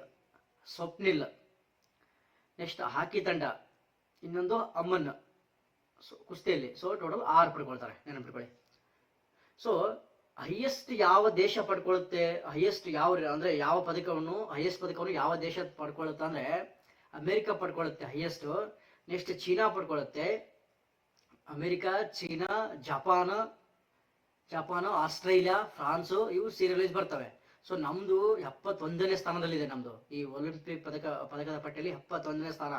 Swapnil. Next hockey ತಂಡ, ಇನ್ನೊಂದು ಅಮ್ಮನ್ ಸೊ, ಕುಸ್ತಿಯಲ್ಲಿ. ಸೊ ಟೋಟಲ್ ಆರು ಪಡ್ಕೊಳ್ತಾರೆ, ನೆನಪಿಟ್ಕೊಳ್ಳಿ. ಸೊ ಹೈಯೆಸ್ಟ್ ಯಾವ ದೇಶ ಪಡ್ಕೊಳ್ಳುತ್ತೆ ಹೈಯೆಸ್ಟ್ ಯಾವ ಅಂದ್ರೆ ಯಾವ ಪದಕವನ್ನು ಹೈಯೆಸ್ಟ್ ಪದಕವನ್ನು ಯಾವ ದೇಶ ಪಡ್ಕೊಳ್ಳುತ್ತೆ ಅಂದ್ರೆ, ಅಮೆರಿಕ ಪಡ್ಕೊಳ್ಳುತ್ತೆ highest next China ಪಡ್ಕೊಳ್ಳುತ್ತೆ America, China, Japan Japan, Australia, France ಇವು ಸೀರಿಯಲೈಸ್ ಬರ್ತವೆ. ಸೊ ನಮ್ದು ಎಪ್ಪತ್ತೊಂದನೇ ಸ್ಥಾನದಲ್ಲಿದೆ ನಮ್ದು. ಈ ಒಲಿಂಪಿಕ್ ಪದಕ, ಪದಕದ ಪಟ್ಟಿಯಲ್ಲಿ ಎಪ್ಪತ್ತೊಂದನೇ ಸ್ಥಾನ.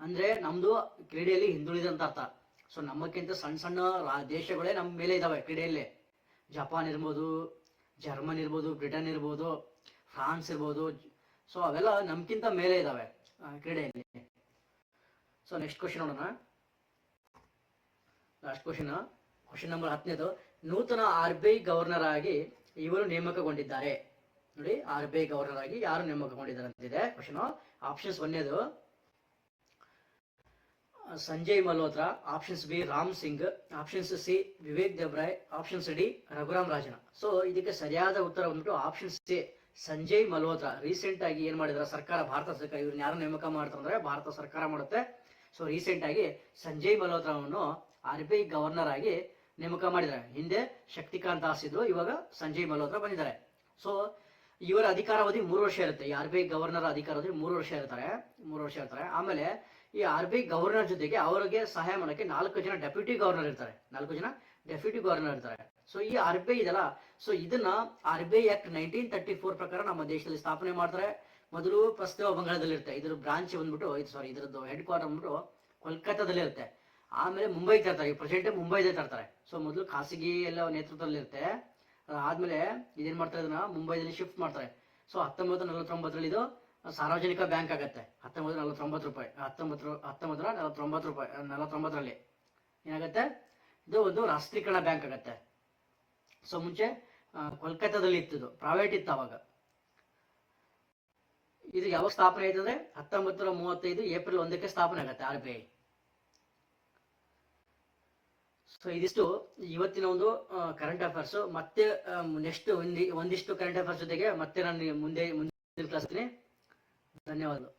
ಅಂದ್ರೆ ನಮ್ದು ಕ್ರೀಡೆಯಲ್ಲಿ ಹಿಂದುಳಿದಂತ ಅರ್ಥ. ಸೊ ನಮ್ಮಕ್ಕಿಂತ ಸಣ್ಣ ಸಣ್ಣ ದೇಶಗಳೇ ನಮ್ಮ ಮೇಲೆ ಇದಾವೆ ಕ್ರೀಡೆಯಲ್ಲಿ. ಜಪಾನ್ ಇರ್ಬೋದು, ಜರ್ಮನ್ ಇರ್ಬೋದು, ಬ್ರಿಟನ್ ಇರ್ಬೋದು, ಫ್ರಾನ್ಸ್ ಇರ್ಬೋದು. ಸೊ ಅವೆಲ್ಲ ನಮ್ಗಿಂತ ಮೇಲೆ ಇದಾವೆ ಕ್ರೀಡೆಯಲ್ಲಿ. ಸೊ ನೆಕ್ಸ್ಟ್ ಕ್ವಶನ್ ನೋಡೋಣ. ಲಾಸ್ಟ್ ಕ್ವಶನ್ ಕ್ವಶನ್ ನಂಬರ್ ಹತ್ತನೇದು ನೂತನ ಆರ್ ಬಿ ಐ ಗವರ್ನರ್ ಆಗಿ ಇವರು ನೇಮಕಗೊಂಡಿದ್ದಾರೆ. ನೋಡಿ ಆರ್ ಬಿ ಐ ಗವರ್ನರ್ ಆಗಿ ಯಾರು ನೇಮಕಗೊಂಡಿದ್ದಾರೆ ಅಂತಿದೆ? Question options ಒಂದೇದು. Sanjay Malhotra options B Ram Singh options C Vivek Debroy options D Raghuram Rajan. So ಇದಕ್ಕೆ ಸರಿಯಾದ ಉತ್ತರ ಬಂದ್ಬಿಟ್ಟು option C Sanjay Malhotra. Recent ಆಗಿ ಏನ್ ಮಾಡಿದ್ರ? ಸರ್ಕಾರ, ಭಾರತ ಸರ್ಕಾರ, ಇವ್ರನ್ನ ಯಾರು ನೇಮಕ ಮಾಡ್ತಾರೆ ಅಂದ್ರೆ ಭಾರತ ಸರ್ಕಾರ ಮಾಡುತ್ತೆ. ಸೊ ರೀಸೆಂಟ್ ಆಗಿ ಸಂಜಯ್ ಮಲ್ಹೋತ್ರಾವನ್ನು ಆರ್ ಬಿ ಐ ಗವರ್ನರ್ ಆಗಿ ನೇಮಕ ಮಾಡಿದ್ದಾರೆ. ಹಿಂದೆ ಶಕ್ತಿಕಾಂತ್ ದಾಸ್ ಇದ್ರು, ಇವಾಗ ಸಂಜಯ್ ಮಲ್ಹೋತ್ರ ಬಂದಿದ್ದಾರೆ. ಸೊ ಇವರ ಅಧಿಕಾರಾವಧಿ ಮೂರು ವರ್ಷ ಇರುತ್ತೆ. ಈ ಆರ್ ಬಿ ಐ ಗವರ್ನರ್ ಅಧಿಕಾರಾವಧಿ ಮೂರು ವರ್ಷ ಇರ್ತಾರೆ. ಮೂರು ವರ್ಷ ಇರ್ತಾರೆ. ಆಮೇಲೆ ಈ ಆರ್ ಬಿ ಗವರ್ನರ್ ಜೊತೆಗೆ ಅವರಿಗೆ ಸಹಾಯ ಮಾಡೋಕೆ ನಾಲ್ಕು ಜನ ಡೆಪ್ಯೂಟಿ ಗವರ್ನರ್ ಇರ್ತಾರೆ. ನಾಲ್ಕು ಜನ ಡೆಪ್ಯೂಟಿ ಗವರ್ನರ್ ಇರ್ತಾರೆ. ಸೊ ಈ ಆರ್ ಬಿ ಐ ಇದೆಲ್ಲ ಸೊ ಇದನ್ನ R B I act nineteen thirty four ಪ್ರಕಾರ ನಮ್ಮ ದೇಶದಲ್ಲಿ ಸ್ಥಾಪನೆ ಮಾಡ್ತಾರೆ. ಮೊದಲು ಪಶ್ಚಿಮ ಬಂಗಾಳದಲ್ಲಿ ಇರುತ್ತೆ ಇದ್ರ ಬ್ರಾಂಚ್ ಬಂದ್ಬಿಟ್ಟು, ಇದು ಸಾರಿ ಇದ್ರದ್ದು ಹೆಡ್ ಕ್ವಾರ್ಟರ್ ಬಂದ್ಬಿಟ್ಟು ಕೋಲ್ಕತ್ತಾದಲ್ಲಿ ಇರುತ್ತೆ ಆಮೇಲೆ ಮುಂಬೈ ತರ್ತಾರೆ, ಈ ಪ್ರೆಸೆಂಟ್ ಮುಂಬೈದೇ ತರ್ತಾರೆ. ಸೊ ಮೊದಲು ಖಾಸಗಿ ಎಲ್ಲ ನೇತೃತ್ವದಲ್ಲಿ ಇರುತ್ತೆ ಆದ್ಮೇಲೆ ಇದೇನ್ ಮಾಡ್ತಾರೆ ಇದನ್ನ? ಮುಂಬೈದಲ್ಲಿ ಶಿಫ್ಟ್ ಮಾಡ್ತಾರೆ. ಸೊ ಹತ್ತೊಂಬತ್ತು, ನಲವತ್ತೊಂಬತ್ತರಲ್ಲಿ ಇದು ಸಾರ್ವಜನಿಕ ಬ್ಯಾಂಕ್ ಆಗತ್ತೆ. ಹತ್ತೊಂಬತ್ತು, ನಲವತ್ತೊಂಬತ್ತು ರೂಪಾಯಿ, ಹತ್ತೊಂಬತ್ತು ಹತ್ತೊಂಬತ್ತರ ನಲವತ್ತೊಂಬತ್ತು ರೂಪಾಯಿ ನಲವತ್ತೊಂಬತ್ತರಲ್ಲಿ. ಏನಾಗುತ್ತೆ? ಇದು ಒಂದು ರಾಷ್ಟ್ರೀಕರಣ ಬ್ಯಾಂಕ್ ಆಗತ್ತೆ. ಸೊ ಮುಂಚೆ ಕೋಲ್ಕತ್ತಾದಲ್ಲಿ ಇತ್ತು ಇದು ಪ್ರೈವೇಟ್ ಇತ್ತು ಅವಾಗ. ಇದು ಯಾವಾಗ ಸ್ಥಾಪನೆ ಆಯ್ತು ಅಂದ್ರೆ ಮೂವತ್ತೈದು ಏಪ್ರಿಲ್ ಒಂದಕ್ಕೆ ಸ್ಥಾಪನೆ ಆಗುತ್ತೆ ಆರ್ ಬಿ ಐ ಸೊ ಇದಿಷ್ಟು ಇವತ್ತಿನ ಒಂದು ಕರೆಂಟ್ ಅಫೇರ್ಸ್ ಮತ್ತೆ ನೆಕ್ಸ್ಟ್ ಒಂದಿ, ಒಂದಿಷ್ಟು ಕರೆಂಟ್ ಅಫೇರ್ಸ್ ಜೊತೆಗೆ ಮತ್ತೆ ನಾನು ಮುಂದೆ, ಮುಂದಿನ ಕಳಿಸ್ತೀನಿ ಧನ್ಯವಾದಗಳು.